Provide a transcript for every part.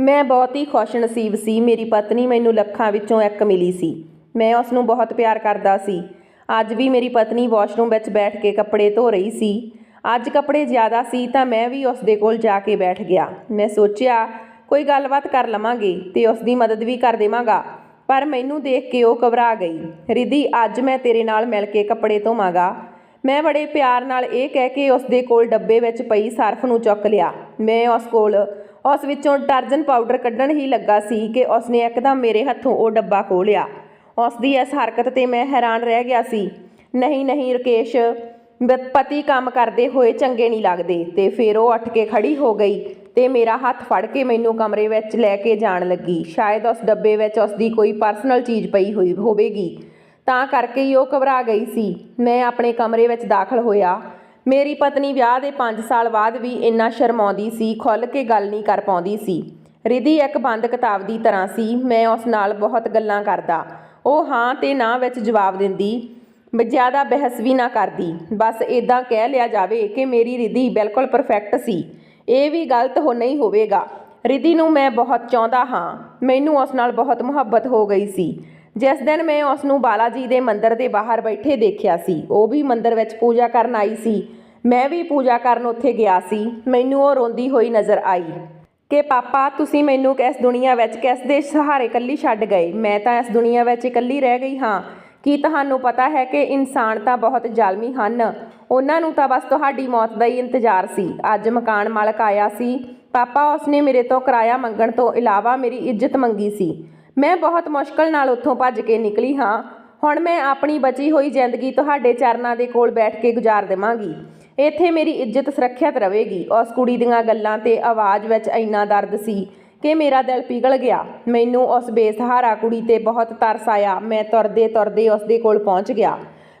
ਮੈਂ ਬਹੁਤ ਹੀ ਖੁਸ਼ ਨਸੀਬ ਸੀ। ਮੇਰੀ ਪਤਨੀ ਮੈਨੂੰ ਲੱਖਾਂ ਵਿੱਚੋਂ ਇੱਕ ਮਿਲੀ ਸੀ। ਮੈਂ ਉਸ ਨੂੰ ਬਹੁਤ ਪਿਆਰ ਕਰਦਾ ਸੀ। ਅੱਜ ਵੀ ਮੇਰੀ ਪਤਨੀ ਵਾਸ਼ਰੂਮ ਵਿੱਚ ਬੈਠ ਕੇ ਕੱਪੜੇ ਧੋ ਰਹੀ ਸੀ। ਅੱਜ ਕੱਪੜੇ ਜ਼ਿਆਦਾ ਸੀ ਤਾਂ ਮੈਂ ਵੀ ਉਸ ਦੇ ਕੋਲ ਜਾ ਕੇ ਬੈਠ ਗਿਆ। ਮੈਂ ਸੋਚਿਆ, ਕੋਈ ਗੱਲਬਾਤ ਕਰ ਲਵਾਂਗੇ ਤੇ ਉਸ ਦੀ ਮਦਦ ਵੀ ਕਰ ਦੇਵਾਂਗਾ। ਪਰ ਮੈਨੂੰ ਦੇਖ ਕੇ ਉਹ ਘਬਰਾ ਗਈ। ਰਿਧੀ, ਅੱਜ ਮੈਂ ਤੇਰੇ ਨਾਲ ਮਿਲ ਕੇ ਕੱਪੜੇ ਧੋਵਾਂਗਾ। ਮੈਂ ਬੜੇ ਪਿਆਰ ਨਾਲ ਇਹ ਕਹਿ ਕੇ ਉਸ ਦੇ ਕੋਲ ਡੱਬੇ ਵਿੱਚ ਪਈ ਸਰਫ ਨੂੰ ਚੁੱਕ ਲਿਆ। ਮੈਂ ਉਸ ਕੋਲ ਉਸ ਵਿੱਚੋਂ ਡਿਟਰਜੈਂਟ ਪਾਊਡਰ ਕੱਢਣ ਹੀ ਲੱਗਾ ਸੀ ਕਿ ਉਸ ਨੇ ਇੱਕਦਮ ਮੇਰੇ ਹੱਥੋਂ ਉਹ ਡੱਬਾ ਖੋਹ ਉਸ ਦੀ ਇਸ ਹਰਕਤ ਤੇ ਮੈਂ ਹੈਰਾਨ ਰਹਿ ਗਿਆ ਸੀ। ਨਹੀਂ ਨਹੀਂ ਰਕੇਸ਼, ਬ- ਪਤੀ ਕੰਮ ਕਰਦੇ ਹੋਏ ਚੰਗੇ ਨਹੀਂ ਲੱਗਦੇ ਤੇ ਫਿਰ ਉਹ ਉੱਠ ਕੇ ਖੜੀ ਹੋ ਗਈ ਤੇ ਮੇਰਾ ਹੱਥ ਫੜ ਕੇ ਮੈਨੂੰ ਕਮਰੇ ਵਿੱਚ ਲੈ ਕੇ ਜਾਣ ਲੱਗੀ। ਸ਼ਾਇਦ ਉਸ ਡੱਬੇ ਵਿੱਚ ਉਸ ਦੀ ਕੋਈ ਪਰਸਨਲ ਚੀਜ਼ ਪਈ ਹੋਈ ਹੋਵੇਗੀ। ਤਾਂ ਕਰਕੇ ਹੀ ਉਹ ਘਬਰਾ ਗਈ ਸੀ। ਮੈਂ ਆਪਣੇ ਕਮਰੇ ਵਿੱਚ ਦਾਖਲ ਹੋਇਆ। ਮੇਰੀ ਪਤਨੀ ਵਿਆਹ ਦੇ 5 ਸਾਲ ਬਾਅਦ ਵੀ ਇੰਨਾ ਸ਼ਰਮਾਉਂਦੀ ਸੀ, ਖੁੱਲ੍ਹ ਕੇ ਗੱਲ ਨਹੀਂ ਕਰ ਪਾਉਂਦੀ ਸੀ। ਰਿਧੀ ਇੱਕ ਬੰਦ ਕਿਤਾਬ ਦੀ ਤਰ੍ਹਾਂ ਸੀ, ਮੈਂ ਉਸ ਨਾਲ ਬਹੁਤ ਗੱਲਾਂ ਕਰਦਾ। ਉਹ ਹਾਂ ਤੇ ਨਾ ਵਿੱਚ ਜਵਾਬ ਦਿੰਦੀ ਜ਼ਿਆਦਾ ਬਹਿਸ ਵੀ ਨਾ ਕਰਦੀ। ਬਸ ਇਦਾਂ ਕਹਿ ਲਿਆ ਜਾਵੇ ਕਿ ਮੇਰੀ ਰਿਧੀ ਬਿਲਕੁਲ ਪਰਫੈਕਟ ਸੀ। ਇਹ ਵੀ ਗਲਤ ਹੋ ਨਹੀਂ ਹੋਵੇਗਾ। ਰਿਧੀ ਨੂੰ ਮੈਂ ਬਹੁਤ ਚਾਹੁੰਦਾ ਹਾਂ। ਮੈਨੂੰ ਉਸ ਨਾਲ ਬਹੁਤ ਮੁਹੱਬਤ ਹੋ ਗਈ ਸੀ। ਜਿਸ ਦਿਨ ਮੈਂ ਉਸ ਨੂੰ ਬਾਲਾ ਜੀ ਦੇ ਮੰਦਿਰ ਦੇ ਬਾਹਰ ਬੈਠੇ ਦੇਖਿਆ ਸੀ, ਉਹ ਵੀ ਮੰਦਿਰ ਵਿੱਚ ਪੂਜਾ ਕਰਨ ਆਈ ਸੀ। ਮੈਂ ਵੀ ਪੂਜਾ ਕਰਨ ਉੱਥੇ ਗਿਆ ਸੀ। ਮੈਨੂੰ ਉਹ ਰੋਂਦੀ ਹੋਈ ਨਜ਼ਰ ਆਈ ਕਿ ਪਾਪਾ, ਤੁਸੀਂ ਮੈਨੂੰ ਇਸ ਦੁਨੀਆ ਵਿੱਚ ਕਿਸ ਦੇ ਸਹਾਰੇ ਇਕੱਲੀ ਛੱਡ ਗਏ? ਮੈਂ ਤਾਂ ਇਸ ਦੁਨੀਆ ਵਿੱਚ ਇਕੱਲੀ ਰਹਿ ਗਈ ਹਾਂ। ਕੀ ਤੁਹਾਨੂੰ ਪਤਾ ਹੈ ਕਿ ਇਨਸਾਨ ਤਾਂ ਬਹੁਤ ਜ਼ਾਲਮੀ ਹਨ। ਉਹਨਾਂ ਨੂੰ ਤਾਂ ਬਸ ਤੁਹਾਡੀ ਮੌਤ ਦਾ ਹੀ ਇੰਤਜ਼ਾਰ ਸੀ। ਅੱਜ ਮਕਾਨ ਮਾਲਕ ਆਇਆ ਸੀ। ਪਾਪਾ, ਉਸਨੇ ਮੇਰੇ ਤੋਂ ਕਿਰਾਇਆ ਮੰਗਣ ਤੋਂ ਇਲਾਵਾ ਮੇਰੀ ਇੱਜ਼ਤ ਮੰਗੀ ਸੀ। ਮੈਂ ਬਹੁਤ ਮੁਸ਼ਕਲ ਨਾਲ ਉੱਥੋਂ ਭੱਜ ਕੇ ਨਿਕਲੀ ਹਾਂ। ਹੁਣ ਮੈਂ ਆਪਣੀ ਬਚੀ ਹੋਈ ਜ਼ਿੰਦਗੀ ਤੁਹਾਡੇ ਚਰਨਾਂ ਦੇ ਕੋਲ ਬੈਠ ਕੇ ਗੁਜ਼ਾਰ ਦੇਵਾਂਗੀ। ਇੱਥੇ ਮੇਰੀ ਇੱਜ਼ਤ ਸੁਰੱਖਿਅਤ ਰਹੇਗੀ। ਉਸ ਕੁੜੀ ਦੀਆਂ ਗੱਲਾਂ ਤੇ ਆਵਾਜ਼ ਵਿੱਚ ਇੰਨਾ ਦਰਦ ਸੀ ਕਿ ਮੇਰਾ ਦਿਲ ਪਿਘਲ ਗਿਆ। ਮੈਨੂੰ ਉਸ ਬੇਸਹਾਰਾ ਕੁੜੀ ਤੇ ਬਹੁਤ ਤਰਸ ਆਇਆ। ਮੈਂ ਤੁਰਦੇ ਤੁਰਦੇ ਉਸ ਦੇ ਕੋਲ ਪਹੁੰਚ ਗਿਆ।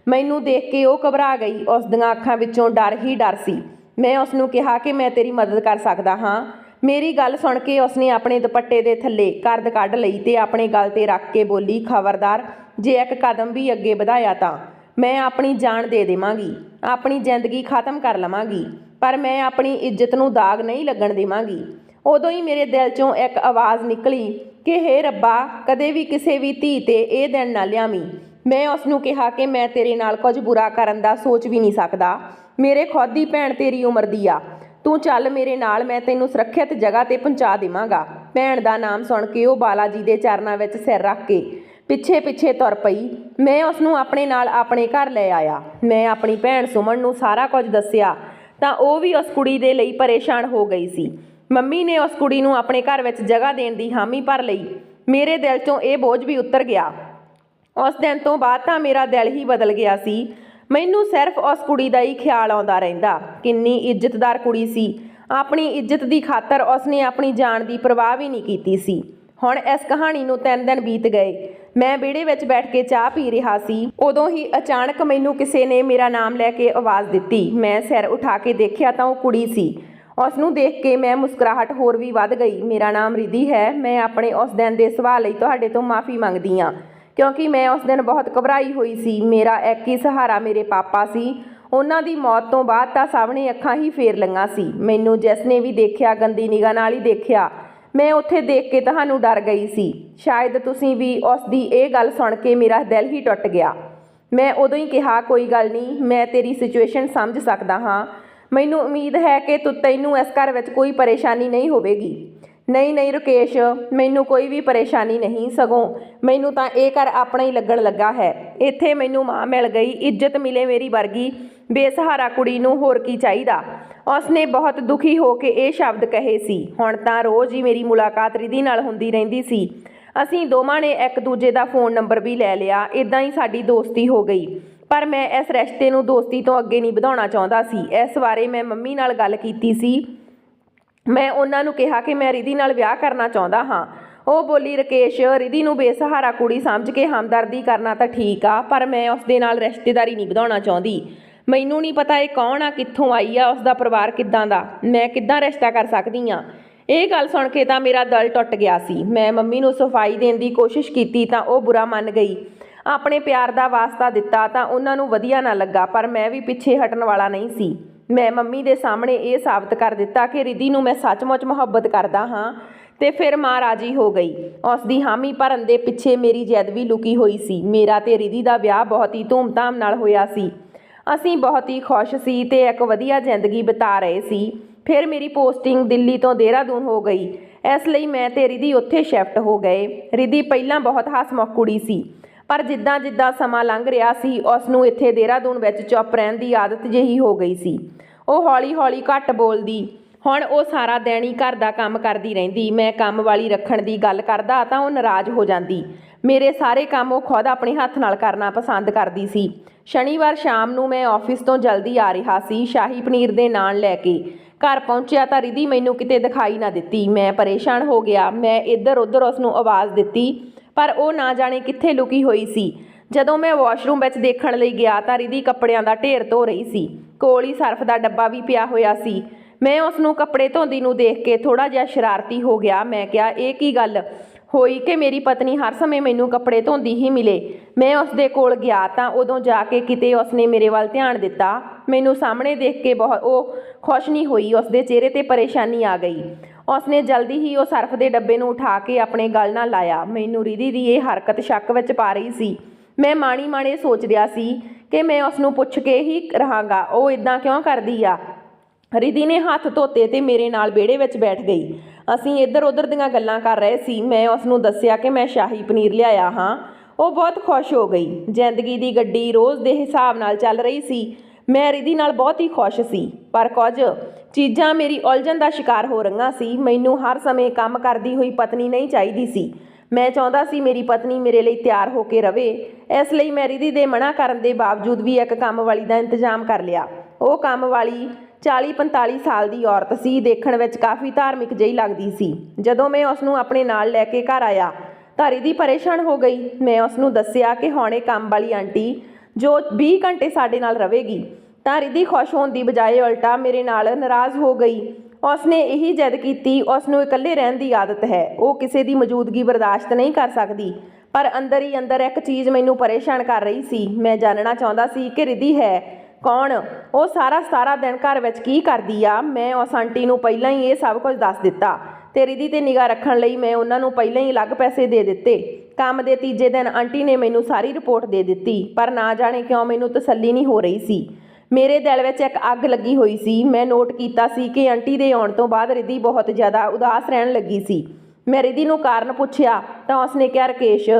ਮੈਨੂੰ ਦੇਖ ਕੇ ਉਹ ਘਬਰਾ ਗਈ। ਉਸ ਦੀਆਂ ਅੱਖਾਂ ਵਿੱਚੋਂ ਡਰ ਹੀ ਡਰ ਸੀ। ਮੈਂ ਉਸ ਨੂੰ ਕਿਹਾ ਕਿ ਮੈਂ ਤੇਰੀ ਮਦਦ ਕਰ ਸਕਦਾ ਹਾਂ। ਮੇਰੀ ਗੱਲ ਸੁਣ ਕੇ ਉਸਨੇ ਆਪਣੇ ਦੁਪੱਟੇ ਦੇ ਥੱਲੇ ਕਰਦ ਕੱਢ ਲਈ ਤੇ ਆਪਣੇ ਗਲ ਤੇ ਰੱਖ ਕੇ ਬੋਲੀ, ਖਬਰਦਾਰ, ਜੇ ਇੱਕ ਕਦਮ ਵੀ ਅੱਗੇ ਵਧਾਇਆ ਤਾਂ। ਮੈਂ ਆਪਣੀ ਜਾਨ ਦੇ ਦੇਵਾਂਗੀ, ਆਪਣੀ ਜ਼ਿੰਦਗੀ ਖਤਮ ਕਰ ਲਵਾਂਗੀ, ਪਰ ਮੈਂ ਆਪਣੀ ਇੱਜ਼ਤ ਨੂੰ ਦਾਗ ਨਹੀਂ ਲੱਗਣ ਦੇਵਾਂਗੀ। ਉਦੋਂ ਹੀ ਮੇਰੇ ਦਿਲ 'ਚੋਂ ਇੱਕ ਆਵਾਜ਼ ਨਿਕਲੀ ਕਿ, ਹੇ ਰੱਬਾ, ਕਦੇ ਵੀ ਕਿਸੇ ਵੀ ਧੀ ਤੇ ਇਹ ਦਿਨ ਨਾ ਲਿਆਵੀਂ। ਮੈਂ ਉਸ ਨੂੰ ਕਿਹਾ ਕਿ ਮੈਂ ਤੇਰੇ ਨਾਲ ਕੁਝ ਬੁਰਾ ਕਰਨ ਦਾ ਸੋਚ ਵੀ ਨਹੀਂ ਸਕਦਾ। ਮੇਰੇ ਖੁਦ ਦੀ ਭੈਣ ਤੇਰੀ ਉਮਰ ਦੀ ਆ। ਤੂੰ ਚੱਲ ਮੇਰੇ ਨਾਲ, ਮੈਂ ਤੈਨੂੰ ਸੁਰੱਖਿਅਤ ਜਗ੍ਹਾ ਤੇ ਪਹੁੰਚਾ ਦੇਵਾਂਗਾ। ਭੈਣ ਦਾ ਨਾਮ ਸੁਣ ਕੇ ਉਹ ਬਾਲਾ ਜੀ ਦੇ ਚਰਨਾਂ ਵਿੱਚ ਸਿਰ ਰੱਖ ਕੇ ਪਿੱਛੇ ਪਿੱਛੇ ਤੁਰ ਪਈ। ਮੈਂ ਉਸ ਨੂੰ ਆਪਣੇ ਨਾਲ ਆਪਣੇ ਘਰ ਲੈ ਆਇਆ। ਮੈਂ ਆਪਣੀ ਭੈਣ ਸੁਮਨ ਨੂੰ ਸਾਰਾ ਕੁਝ ਦੱਸਿਆ, ਤਾਂ ਉਹ ਵੀ ਉਸ ਕੁੜੀ ਦੇ ਲਈ ਪਰੇਸ਼ਾਨ ਹੋ ਗਈ ਸੀ। ਮੰਮੀ ਨੇ ਉਸ ਕੁੜੀ ਨੂੰ ਆਪਣੇ ਘਰ ਵਿੱਚ ਜਗ੍ਹਾ ਦੇਣ ਦੀ ਹਾਮੀ ਭਰ ਲਈ। ਮੇਰੇ ਦਿਲ 'ਚੋਂ ਇਹ ਬੋਝ ਵੀ ਉਤਰ ਗਿਆ। ਉਸ ਦਿਨ ਤੋਂ ਬਾਅਦ ਤਾਂ ਮੇਰਾ ਦਿਲ ਹੀ ਬਦਲ ਗਿਆ ਸੀ। ਮੈਨੂੰ ਸਿਰਫ ਉਸ ਕੁੜੀ ਦਾ ਹੀ ਖਿਆਲ ਆਉਂਦਾ ਰਹਿੰਦਾ। ਕਿੰਨੀ ਇੱਜ਼ਤਦਾਰ ਕੁੜੀ ਸੀ। ਆਪਣੀ ਇੱਜ਼ਤ ਦੀ ਖਾਤਰ ਉਸਨੇ ਆਪਣੀ ਜਾਨ ਦੀ ਪਰਵਾਹ ਵੀ ਨਹੀਂ ਕੀਤੀ ਸੀ। ਹੁਣ ਇਸ ਕਹਾਣੀ ਨੂੰ ਤਿੰਨ ਦਿਨ ਬੀਤ ਗਏ। ਮੈਂ ਵਿਹੜੇ ਵਿੱਚ ਬੈਠ ਕੇ ਚਾਹ ਪੀ ਰਿਹਾ ਸੀ। ਉਦੋਂ ਹੀ ਅਚਾਨਕ ਮੈਨੂੰ ਕਿਸੇ ਨੇ ਮੇਰਾ ਨਾਮ ਲੈ ਕੇ ਆਵਾਜ਼ ਦਿੱਤੀ। ਮੈਂ ਸਿਰ ਉਠਾ ਕੇ ਦੇਖਿਆ ਤਾਂ ਉਹ ਕੁੜੀ ਸੀ। ਉਸ ਨੂੰ ਦੇਖ ਕੇ ਮੈਂ ਮੁਸਕਰਾਹਟ ਹੋਰ ਵੀ ਵੱਧ ਗਈ। ਮੇਰਾ ਨਾਮ ਰਿਧੀ ਹੈ। ਮੈਂ ਆਪਣੇ ਉਸ ਦਿਨ ਦੇ ਸਵਾਲ ਲਈ ਤੁਹਾਡੇ ਤੋਂ ਮਾਫੀ ਮੰਗਦੀ ਹਾਂ। ਕਿਉਂਕਿ ਮੈਂ ਉਸ ਦਿਨ ਬਹੁਤ ਘਬਰਾਈ ਹੋਈ ਸੀ। ਮੇਰਾ ਇੱਕ ਹੀ ਸਹਾਰਾ ਮੇਰੇ ਪਾਪਾ ਸੀ। ਉਹਨਾਂ ਦੀ ਮੌਤ ਤੋਂ ਬਾਅਦ ਤਾਂ ਸਭ ਨੇ ਅੱਖਾਂ ਹੀ ਫੇਰ ਲਈਆਂ ਸੀ। ਮੈਨੂੰ ਜਿਸ ਨੇ ਵੀ ਦੇਖਿਆ, ਗੰਦੀ ਨਿਗਾਹ ਨਾਲ ਹੀ ਦੇਖਿਆ। ਮੈਂ ਉੱਥੇ ਦੇਖ ਕੇ ਤੁਹਾਨੂੰ ਡਰ ਗਈ ਸੀ। ਸ਼ਾਇਦ ਤੁਸੀਂ ਵੀ ਉਸ ਦੀ ਇਹ ਗੱਲ ਸੁਣ ਕੇ ਮੇਰਾ ਦਿਲ ਹੀ ਟੁੱਟ ਗਿਆ। ਮੈਂ ਉਦੋਂ ਹੀ ਕਿਹਾ, ਕੋਈ ਗੱਲ ਨਹੀਂ, ਮੈਂ ਤੇਰੀ ਸਿਚੁਏਸ਼ਨ ਸਮਝ ਸਕਦਾ ਹਾਂ। ਮੈਨੂੰ ਉਮੀਦ ਹੈ ਕਿ ਤੂੰ ਤੈਨੂੰ ਇਸ ਘਰ ਵਿੱਚ ਕੋਈ ਪਰੇਸ਼ਾਨੀ ਨਹੀਂ ਹੋਵੇਗੀ। ਨਹੀਂ ਨਹੀਂ ਰੁਕੇਸ਼, ਮੈਨੂੰ ਕੋਈ ਵੀ ਪਰੇਸ਼ਾਨੀ ਨਹੀਂ, ਸਗੋਂ ਮੈਨੂੰ ਤਾਂ ਇਹ ਘਰ ਆਪਣਾ ਹੀ ਲੱਗਣ ਲੱਗਾ ਹੈ। ਇੱਥੇ ਮੈਨੂੰ ਮਾਂ ਮਿਲ ਗਈ, ਇੱਜ਼ਤ ਮਿਲੇ ਮੇਰੀ ਵਰਗੀ, ਬੇਸਹਾਰਾ ਕੁੜੀ ਨੂੰ ਹੋਰ ਕੀ ਚਾਹੀਦਾ? ਉਸਨੇ ਬਹੁਤ ਦੁਖੀ ਹੋ ਕੇ ਇਹ ਸ਼ਬਦ ਕਹੇ ਸੀ। ਹੁਣ ਤਾਂ ਰੋਜ਼ ਹੀ ਮੇਰੀ ਮੁਲਾਕਾਤ ਰਿਧੀ ਨਾਲ ਹੁੰਦੀ ਰਹਿੰਦੀ ਸੀ। ਅਸੀਂ ਦੋਵਾਂ ਨੇ ਇੱਕ ਦੂਜੇ ਦਾ ਫੋਨ ਨੰਬਰ ਵੀ ਲੈ ਲਿਆ ਇਦਾਂ ਹੀ ਸਾਡੀ ਦੋਸਤੀ ਹੋ ਗਈ। ਪਰ ਮੈਂ ਇਸ ਰਿਸ਼ਤੇ ਨੂੰ ਦੋਸਤੀ ਤੋਂ ਅੱਗੇ ਨਹੀਂ ਵਧਾਉਣਾ ਚਾਹੁੰਦਾ ਸੀ। ਇਸ ਬਾਰੇ ਮੈਂ ਮੰਮੀ ਨਾਲ ਗੱਲ ਕੀਤੀ ਸੀ। ਮੈਂ ਉਹਨਾਂ ਨੂੰ ਕਿਹਾ ਕਿ ਮੈਂ ਰਿਧੀ ਨਾਲ ਵਿਆਹ ਕਰਨਾ ਚਾਹੁੰਦਾ ਹਾਂ। ਉਹ ਬੋਲੀ, ਰਕੇਸ਼, ਰਿਧੀ ਨੂੰ ਬੇਸਹਾਰਾ ਕੁੜੀ ਸਮਝ ਕੇ ਹਮਦਰਦੀ ਕਰਨਾ ਤਾਂ ਠੀਕ ਆ, ਪਰ ਮੈਂ ਉਸ ਦੇ ਨਾਲ ਰਿਸ਼ਤੇਦਾਰੀ ਨਹੀਂ ਵਧਾਉਣਾ ਚਾਹੁੰਦੀ। ਮੈਨੂੰ ਨਹੀਂ ਪਤਾ ਇਹ ਕੌਣ ਆ, ਕਿੱਥੋਂ ਆਈ ਆ ਉਸ ਦਾ ਪਰਿਵਾਰ ਕਿੱਦਾਂ ਦਾ, ਮੈਂ ਕਿੱਦਾਂ ਰਿਸ਼ਤਾ ਕਰ ਸਕਦੀ ਆ? ਇਹ ਗੱਲ ਸੁਣ ਕੇ ਤਾਂ ਮੇਰਾ ਦਿਲ ਟੁੱਟ ਗਿਆ ਸੀ। ਮੈਂ ਮੰਮੀ ਨੂੰ ਸਫ਼ਾਈ ਦੇਣ ਦੀ ਕੋਸ਼ਿਸ਼ ਕੀਤੀ ਤਾਂ ਉਹ ਬੁਰਾ ਮੰਨ ਗਈ। ਆਪਣੇ ਪਿਆਰ ਦਾ ਵਾਸਤਾ ਦਿੱਤਾ ਤਾਂ ਉਹਨਾਂ ਨੂੰ ਵਧੀਆ ਨਾ ਲੱਗਾ, ਪਰ ਮੈਂ ਵੀ ਪਿੱਛੇ ਹਟਣ ਵਾਲਾ ਨਹੀਂ ਸੀ। ਮੈਂ ਮੰਮੀ ਦੇ ਸਾਹਮਣੇ ਇਹ ਸਾਬਤ ਕਰ ਦਿੱਤਾ ਕਿ ਰਿਧੀ ਨੂੰ ਮੈਂ ਸੱਚਮੁੱਚ ਮੁਹੱਬਤ ਕਰਦਾ ਹਾਂ ਤੇ ਫਿਰ ਮਾਂ ਰਾਜੀ ਹੋ ਗਈ। ਉਸ ਦੀ ਹਾਮੀ ਭਰਨ ਦੇ ਪਿੱਛੇ ਮੇਰੀ ਜਿੱਦ ਵੀ ਲੁਕੀ ਹੋਈ ਸੀ। ਮੇਰਾ ਤੇ ਰਿਧੀ ਦਾ ਵਿਆਹ ਬਹੁਤ ਹੀ ਧੂਮਧਾਮ ਨਾਲ ਹੋਇਆ ਸੀ। ਅਸੀਂ ਬਹੁਤ ਹੀ ਖੁਸ਼ ਸੀ ਤੇ ਇੱਕ ਵਧੀਆ ਜ਼ਿੰਦਗੀ ਬਿਤਾ ਰਹੇ ਸੀ। ਫਿਰ ਮੇਰੀ ਪੋਸਟਿੰਗ ਦਿੱਲੀ ਤੋਂ ਦੇਹਰਾਦੂਨ ਹੋ ਗਈ। ਇਸ ਲਈ ਮੈਂ ਤੇ ਰਿਧੀ ਉੱਥੇ ਸ਼ਿਫਟ ਹੋ ਗਏ। ਰਿਧੀ ਪਹਿਲਾਂ ਬਹੁਤ ਹਸਮੁਖ ਕੁੜੀ ਸੀ। ਪਰ ਜਿੱਦਾਂ ਜਿੱਦਾਂ ਸਮਾਂ ਲੰਘ ਰਿਹਾ ਸੀ ਉਸ ਨੂੰ ਇੱਥੇ ਦੇਹਰਾਦੂਨ ਵਿੱਚ ਚੁੱਪ ਰਹਿਣ ਦੀ ਆਦਤ ਜਿਹੀ ਹੋ ਗਈ ਸੀ। ਉਹ ਹੌਲੀ-ਹੌਲੀ ਘੱਟ ਬੋਲਦੀ, ਹੁਣ ਉਹ ਸਾਰਾ ਦਿਨ ਹੀ ਘਰ ਦਾ ਕੰਮ ਕਰਦੀ ਰਹਿੰਦੀ, ਮੈਂ ਕੰਮ ਵਾਲੀ ਰੱਖਣ ਦੀ ਗੱਲ ਕਰਦਾ ਤਾਂ ਉਹ ਨਾਰਾਜ਼ ਹੋ ਜਾਂਦੀ। ਮੇਰੇ ਸਾਰੇ ਕੰਮ ਉਹ ਖੁਦ ਆਪਣੇ ਹੱਥ ਨਾਲ ਕਰਨਾ ਪਸੰਦ ਕਰਦੀ ਸੀ। ਸ਼ਨੀਵਾਰ ਸ਼ਾਮ ਨੂੰ ਮੈਂ ਆਫਿਸ ਤੋਂ ਜਲਦੀ ਆ ਰਿਹਾ ਸੀ, ਸ਼ਾਹੀ ਪਨੀਰ ਦੇ ਨਾਨ ਲੈ ਕੇ। ਘਰ ਪਹੁੰਚਿਆ ਤਾਂ ਰਿਧੀ ਮੈਨੂੰ ਕਿਤੇ ਦਿਖਾਈ ਨਾ ਦਿੱਤੀ। ਮੈਂ ਪਰੇਸ਼ਾਨ ਹੋ ਗਿਆ। ਮੈਂ ਇੱਧਰ ਉੱਧਰ ਉਸ ਨੂੰ ਆਵਾਜ਼ ਦਿੱਤੀ ਪਰ ਉਹ ਨਾ ਜਾਣੇ ਕਿੱਥੇ ਲੁਕੀ ਹੋਈ ਸੀ। ਜਦੋਂ ਮੈਂ ਵਾਸ਼ਰੂਮ ਵਿੱਚ ਦੇਖਣ ਲਈ ਗਿਆ ਤਾਂ ਰਿਧੀ ਕੱਪੜਿਆਂ ਦਾ ਢੇਰ ਧੋ ਰਹੀ ਸੀ। ਕੋਲ ਹੀ ਸਰਫ ਦਾ ਡੱਬਾ ਵੀ ਪਿਆ ਹੋਇਆ ਸੀ। ਮੈਂ ਉਸ ਨੂੰ ਕੱਪੜੇ ਧੋਂਦੀ ਨੂੰ ਦੇਖ ਕੇ ਥੋੜਾ ਜਿਹਾ ਸ਼ਰਾਰਤੀ ਹੋ ਗਿਆ। ਮੈਂ ਕਿਹਾ, ਇਹ ਕੀ ਗੱਲ ਹੋਈ ਕਿ ਮੇਰੀ ਪਤਨੀ ਹਰ ਸਮੇਂ ਮੈਨੂੰ ਕੱਪੜੇ ਧੋਂਦੀ ਹੀ ਮਿਲੇ? ਮੈਂ ਉਸ ਦੇ ਕੋਲ ਗਿਆ ਤਾਂ ਉਦੋਂ ਜਾ ਕੇ ਕਿਤੇ ਉਸਨੇ ਮੇਰੇ ਵੱਲ ਧਿਆਨ ਦਿੱਤਾ। ਮੈਨੂੰ ਸਾਹਮਣੇ ਦੇਖ ਕੇ ਬਹੁਤ ਉਹ ਖੁਸ਼ ਨਹੀਂ ਹੋਈ। ਉਸ ਦੇ ਚਿਹਰੇ ਤੇ ਪਰੇਸ਼ਾਨੀ ਆ ਗਈ। ਉਸਨੇ ਜਲਦੀ ਹੀ ਉਹ ਸਰਫ ਦੇ ਡੱਬੇ ਨੂੰ ਉਠਾ ਕੇ ਆਪਣੇ ਗਲ ਨਾਲ ਲਾਇਆ। ਮੈਨੂੰ ਰਿਧੀ ਦੀ ਇਹ ਹਰਕਤ ਸ਼ੱਕ ਵਿੱਚ ਪਾ ਰਹੀ ਸੀ। ਮੈਂ ਮਾਣੀ ਮਾਣੇ ਸੋਚ ਰਿਹਾ ਸੀ ਕਿ ਮੈਂ ਉਸ ਨੂੰ ਪੁੱਛ ਕੇ ਹੀ ਰਹਾਂਗਾ, ਉਹ ਇਦਾਂ ਕਿਉਂ ਕਰਦੀ ਆ? ਰਿਧੀ ਨੇ ਹੱਥ ਧੋਤੇ ਤੇ ਮੇਰੇ ਨਾਲ ਵਿਹੜੇ ਵਿੱਚ ਬੈਠ ਗਈ। ਅਸੀਂ ਇੱਧਰ ਉੱਧਰ ਦੀਆਂ ਗੱਲਾਂ ਕਰ ਰਹੇ ਸੀ। ਮੈਂ ਉਸ ਨੂੰ ਦੱਸਿਆ ਕਿ ਮੈਂ ਸ਼ਾਹੀ ਪਨੀਰ ਲਿਆਇਆ ਹਾਂ। ਉਹ ਬਹੁਤ ਖੁਸ਼ ਹੋ ਗਈ। ਜ਼ਿੰਦਗੀ ਦੀ ਗੱਡੀ ਰੋਜ਼ ਦੇ ਹਿਸਾਬ ਨਾਲ ਚੱਲ ਰਹੀ ਸੀ। ਮੈਂ ਰਿਧੀ ਨਾਲ ਬਹੁਤ ਹੀ ਖੁਸ਼ ਸੀ, ਪਰ ਕੁਝ ਚੀਜ਼ਾਂ ਮੇਰੀ ਉਲਝਣ ਦਾ ਸ਼ਿਕਾਰ ਹੋ ਰਹੀਆਂ ਸੀ। ਮੈਨੂੰ ਹਰ ਸਮੇਂ ਕੰਮ ਕਰਦੀ ਹੋਈ ਪਤਨੀ ਨਹੀਂ ਚਾਹੀਦੀ ਸੀ। ਮੈਂ ਚਾਹੁੰਦਾ ਸੀ ਮੇਰੀ ਪਤਨੀ ਮੇਰੇ ਲਈ ਤਿਆਰ ਹੋ ਕੇ ਰਵੇ। ਇਸ ਲਈ ਮੈਂ ਰਿਧੀ ਦੇ ਮਨਾ ਕਰਨ ਦੇ ਬਾਵਜੂਦ ਵੀ ਇੱਕ ਕੰਮ ਵਾਲੀ ਦਾ ਇੰਤਜ਼ਾਮ ਕਰ ਲਿਆ। ਉਹ ਕੰਮ ਵਾਲੀ 40-45 ਸਾਲ ਦੀ ਔਰਤ ਸੀ। ਦੇਖਣ ਵਿੱਚ ਕਾਫੀ ਧਾਰਮਿਕ ਜਿਹੀ ਲੱਗਦੀ ਸੀ। ਜਦੋਂ ਮੈਂ ਉਸ ਨੂੰ ਆਪਣੇ ਨਾਲ ਲੈ ਕੇ ਘਰ ਆਇਆ ਤਾਂ ਰਿਧੀ ਪਰੇਸ਼ਾਨ ਹੋ ਗਈ। ਮੈਂ ਉਸ ਨੂੰ ਦੱਸਿਆ ਕਿ ਹੁਣ ਕੰਮ ਵਾਲੀ ਆਂਟੀ ਜੋ 20 ਘੰਟੇ ਸਾਡੇ ਨਾਲ ਰਹੇਗੀ, ਤਾਂ ਰਿਧੀ ਖੁਸ਼ ਹੋਣ ਦੀ ਬਜਾਏ ਉਲਟਾ ਮੇਰੇ ਨਾਲ ਨਾਰਾਜ਼ ਹੋ ਗਈ। ਉਸਨੇ ਇਹੀ ਜਿੱਦ ਕੀਤੀ ਉਸ ਨੂੰ ਇਕੱਲੇ ਰਹਿਣ ਦੀ ਆਦਤ ਹੈ। ਉਹ ਕਿਸੇ ਦੀ ਮੌਜੂਦਗੀ ਬਰਦਾਸ਼ਤ ਨਹੀਂ ਕਰ ਸਕਦੀ। ਪਰ ਅੰਦਰ ਹੀ ਅੰਦਰ ਇੱਕ ਚੀਜ਼ ਮੈਨੂੰ ਪਰੇਸ਼ਾਨ ਕਰ ਰਹੀ ਸੀ। ਮੈਂ ਜਾਣਨਾ ਚਾਹੁੰਦਾ ਸੀ ਕਿ ਰਿਧੀ ਹੈ। ਕੌਣ? ਉਹ ਸਾਰਾ ਸਾਰਾ ਦਿਨ ਘਰ ਵਿੱਚ ਕੀ ਕਰਦੀ ਆ? ਮੈਂ ਉਸ ਆਂਟੀ ਨੂੰ ਪਹਿਲਾਂ ਹੀ ਇਹ ਸਭ ਕੁਝ ਦੱਸ ਦਿੱਤਾ। ਤੇ ਰਿਧੀ ਤੇ ਨਿਗਾਹ ਰੱਖਣ ਲਈ ਮੈਂ ਉਹਨਾਂ ਨੂੰ ਪਹਿਲਾਂ ਹੀ ਅਲੱਗ ਪੈਸੇ ਦੇ ਦਿੱਤੇ। ਕੰਮ ਦੇ ਤੀਜੇ ਦਿਨ ਆਂਟੀ ਨੇ ਮੈਨੂੰ ਸਾਰੀ ਰਿਪੋਰਟ ਦੇ ਦਿੱਤੀ, ਪਰ ਨਾ ਜਾਣੇ ਕਿਉਂ ਮੈਨੂੰ ਤਸੱਲੀ ਨਹੀਂ ਹੋ ਰਹੀ ਸੀ। ਮੇਰੇ ਦਿਲ ਵਿੱਚ ਇੱਕ ਅੱਗ ਲੱਗੀ ਹੋਈ ਸੀ। ਮੈਂ ਨੋਟ ਕੀਤਾ ਸੀ ਕਿ ਆਂਟੀ ਦੇ ਆਉਣ ਤੋਂ ਬਾਅਦ ਰਿਧੀ ਬਹੁਤ ਜ਼ਿਆਦਾ ਉਦਾਸ ਰਹਿਣ ਲੱਗੀ ਸੀ। ਮੈਂ ਰਿਧੀ ਨੂੰ ਕਾਰਨ ਪੁੱਛਿਆ, ਤਾਂ ਉਸਨੇ ਕਿਹਾ, ਰਕੇਸ਼,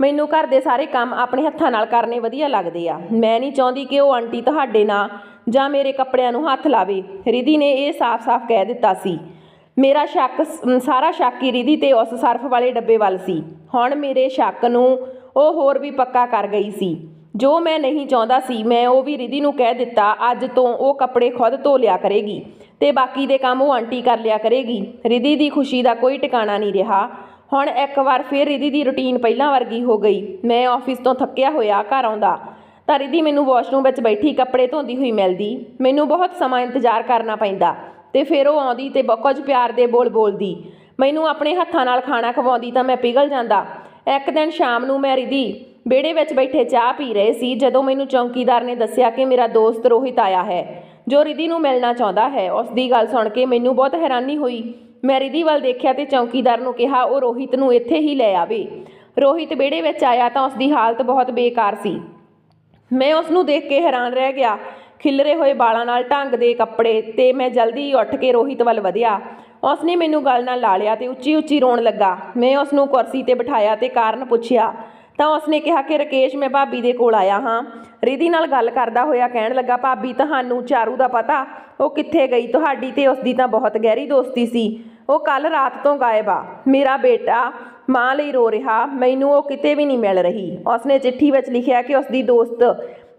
ਮੈਨੂੰ ਘਰ ਦੇ ਸਾਰੇ ਕੰਮ ਆਪਣੇ ਹੱਥਾਂ ਨਾਲ ਕਰਨੇ ਵਧੀਆ ਲੱਗਦੇ ਆ। ਮੈਂ ਨਹੀਂ ਚਾਹੁੰਦੀ ਕਿ ਉਹ ਆਂਟੀ ਤੁਹਾਡੇ ਨਾਲ ਜਾਂ ਮੇਰੇ ਕੱਪੜਿਆਂ ਨੂੰ ਹੱਥ ਲਾਵੇ। ਰਿਧੀ ਨੇ ਇਹ ਸਾਫ਼-ਸਾਫ਼ ਕਹਿ ਦਿੱਤਾ ਸੀ। ਮੇਰਾ ਸ਼ੱਕ ਸਾਰਾ ਸ਼ੱਕ ਹੀ ਰਿਧੀ ਤੇ ਉਸ ਸਰਫ ਵਾਲੇ ਡੱਬੇ ਵੱਲ ਸੀ। ਹੁਣ ਮੇਰੇ ਸ਼ੱਕ ਨੂੰ ਉਹ ਹੋਰ ਵੀ ਪੱਕਾ ਕਰ ਗਈ ਸੀ। ਜੋ ਮੈਂ ਨਹੀਂ ਚਾਹੁੰਦਾ ਸੀ, ਮੈਂ ਉਹ ਵੀ ਰਿਧੀ ਨੂੰ ਕਹਿ ਦਿੱਤਾ, ਅੱਜ ਤੋਂ ਉਹ ਕੱਪੜੇ ਖੁਦ ਧੋ ਲਿਆ ਕਰੇਗੀ ਤੇ ਬਾਕੀ ਦੇ ਕੰਮ ਉਹ ਆਂਟੀ ਕਰ ਲਿਆ ਕਰੇਗੀ। ਰਿਧੀ ਦੀ ਖੁਸ਼ੀ ਦਾ ਕੋਈ ਟਿਕਾਣਾ ਨਹੀਂ ਰਿਹਾ। ਹੁਣ ਇੱਕ ਵਾਰ ਫਿਰ ਰਿਧੀ ਦੀ ਰੁਟੀਨ ਪਹਿਲਾਂ ਵਰਗੀ ਹੋ ਗਈ। ਮੈਂ ਆਫਿਸ ਤੋਂ ਥੱਕਿਆ ਹੋਇਆ ਘਰ ਆਉਂਦਾ, ਤਾਂ ਰਿਧੀ ਮੈਨੂੰ ਵਾਸ਼ਰੂਮ ਵਿੱਚ ਬੈਠੀ ਕੱਪੜੇ ਧੋਂਦੀ ਹੋਈ ਮਿਲਦੀ। ਮੈਨੂੰ ਬਹੁਤ ਸਮਾਂ ਇੰਤਜ਼ਾਰ ਕਰਨਾ ਪੈਂਦਾ। ਤੇ ਫਿਰ ਉਹ ਆਉਂਦੀ ਤੇ ਬ- ਕੁਝ ਪਿਆਰ ਦੇ ਬੋਲ ਬੋਲਦੀ। ਮੈਨੂੰ ਆਪਣੇ ਹੱਥਾਂ ਨਾਲ ਖਾਣਾ ਖਵਾਉਂਦੀ ਤਾਂ ਮੈਂ ਪਿਘਲ ਜਾਂਦਾ। ਇੱਕ ਦਿਨ ਸ਼ਾਮ ਨੂੰ ਮੈਂ ਰਿਧੀ ਵਿਹੜੇ ਵਿੱਚ ਬੈਠੇ ਚਾਹ ਪੀ ਰਹੇ ਸੀ, ਜਦੋਂ ਮੈਨੂੰ ਚੌਂਕੀਦਾਰ ਨੇ ਦੱਸਿਆ ਕਿ ਮੇਰਾ ਦੋਸਤ ਰੋਹਿਤ ਆਇਆ ਹੈ, ਜੋ ਰਿਧੀ ਨੂੰ ਮਿਲਣਾ ਚਾਹੁੰਦਾ ਹੈ। ਉਸ ਦੀ ਗੱਲ ਸੁਣ ਕੇ ਮੈਨੂੰ ਬਹੁਤ ਹੈਰਾਨੀ ਹੋਈ। ਮੈਂ ਰਿਧੀ ਵੱਲ ਦੇਖਿਆ ਤੇ ਚੌਂਕੀਦਾਰ ਨੂੰ ਕਿਹਾ, ਉਹ ਰੋਹਿਤ ਨੂੰ ਇੱਥੇ ਹੀ ਲੈ ਆਵੇ। ਰੋਹਿਤ ਵਿਹੜੇ ਵਿੱਚ ਆਇਆ ਤਾਂ ਉਸ ਦੀ ਹਾਲਤ ਬਹੁਤ ਬੇਕਾਰ ਸੀ। ਮੈਂ ਉਸ ਨੂੰ ਦੇਖ ਕੇ ਹੈਰਾਨ ਰਹਿ ਗਿਆ। ਖਿਲਰੇ ਹੋਏ ਵਾਲਾਂ ਨਾਲ ਢੰਗ ਦੇ ਕੱਪੜੇ ਤੇ ਮੈਂ ਜਲਦੀ ਉੱਠ ਕੇ ਰੋਹਿਤ ਵੱਲ ਵਧਿਆ। ਉਸ ਨੇ ਮੈਨੂੰ ਗਲ ਨਾਲ ਲਾ ਲਿਆ ਤੇ ਉੱਚੀ ਉੱਚੀ ਰੋਣ ਲੱਗਾ। ਮੈਂ ਉਸ ਨੂੰ ਕੁਰਸੀ ਤੇ ਬਿਠਾਇਆ ਤੇ ਕਾਰਨ ਪੁੱਛਿਆ, ਤਾਂ ਉਸ ਨੇ ਕਿਹਾ ਕਿ ਰਕੇਸ਼, ਮੈਂ ਭਾਬੀ ਦੇ ਕੋਲ ਆਇਆ ਹਾਂ। ਰਿਧੀ ਨਾਲ ਗੱਲ ਕਰਦਾ ਹੋਇਆ ਕਹਿਣ ਲੱਗਾ, ਭਾਬੀ, ਤੁਹਾਨੂੰ ਚਾਰੂ ਦਾ ਪਤਾ? ਉਹ ਕਿੱਥੇ ਗਈ? ਤੁਹਾਡੀ ਤੇ ਉਸ ਦੀ ਤਾਂ ਬਹੁਤ ਗਹਿਰੀ ਦੋਸਤੀ ਸੀ। ਉਹ ਕੱਲ ਰਾਤ ਤੋਂ ਗਾਇਬ ਆ। ਮੇਰਾ ਬੇਟਾ ਮਾਂ ਲਈ ਰੋ ਰਿਹਾ। ਮੈਨੂੰ ਉਹ ਕਿਤੇ ਵੀ ਨਹੀਂ ਮਿਲ ਰਹੀ। ਉਸਨੇ ਚਿੱਠੀ ਵਿੱਚ ਲਿਖਿਆ ਕਿ ਉਸ ਦੀ ਦੋਸਤ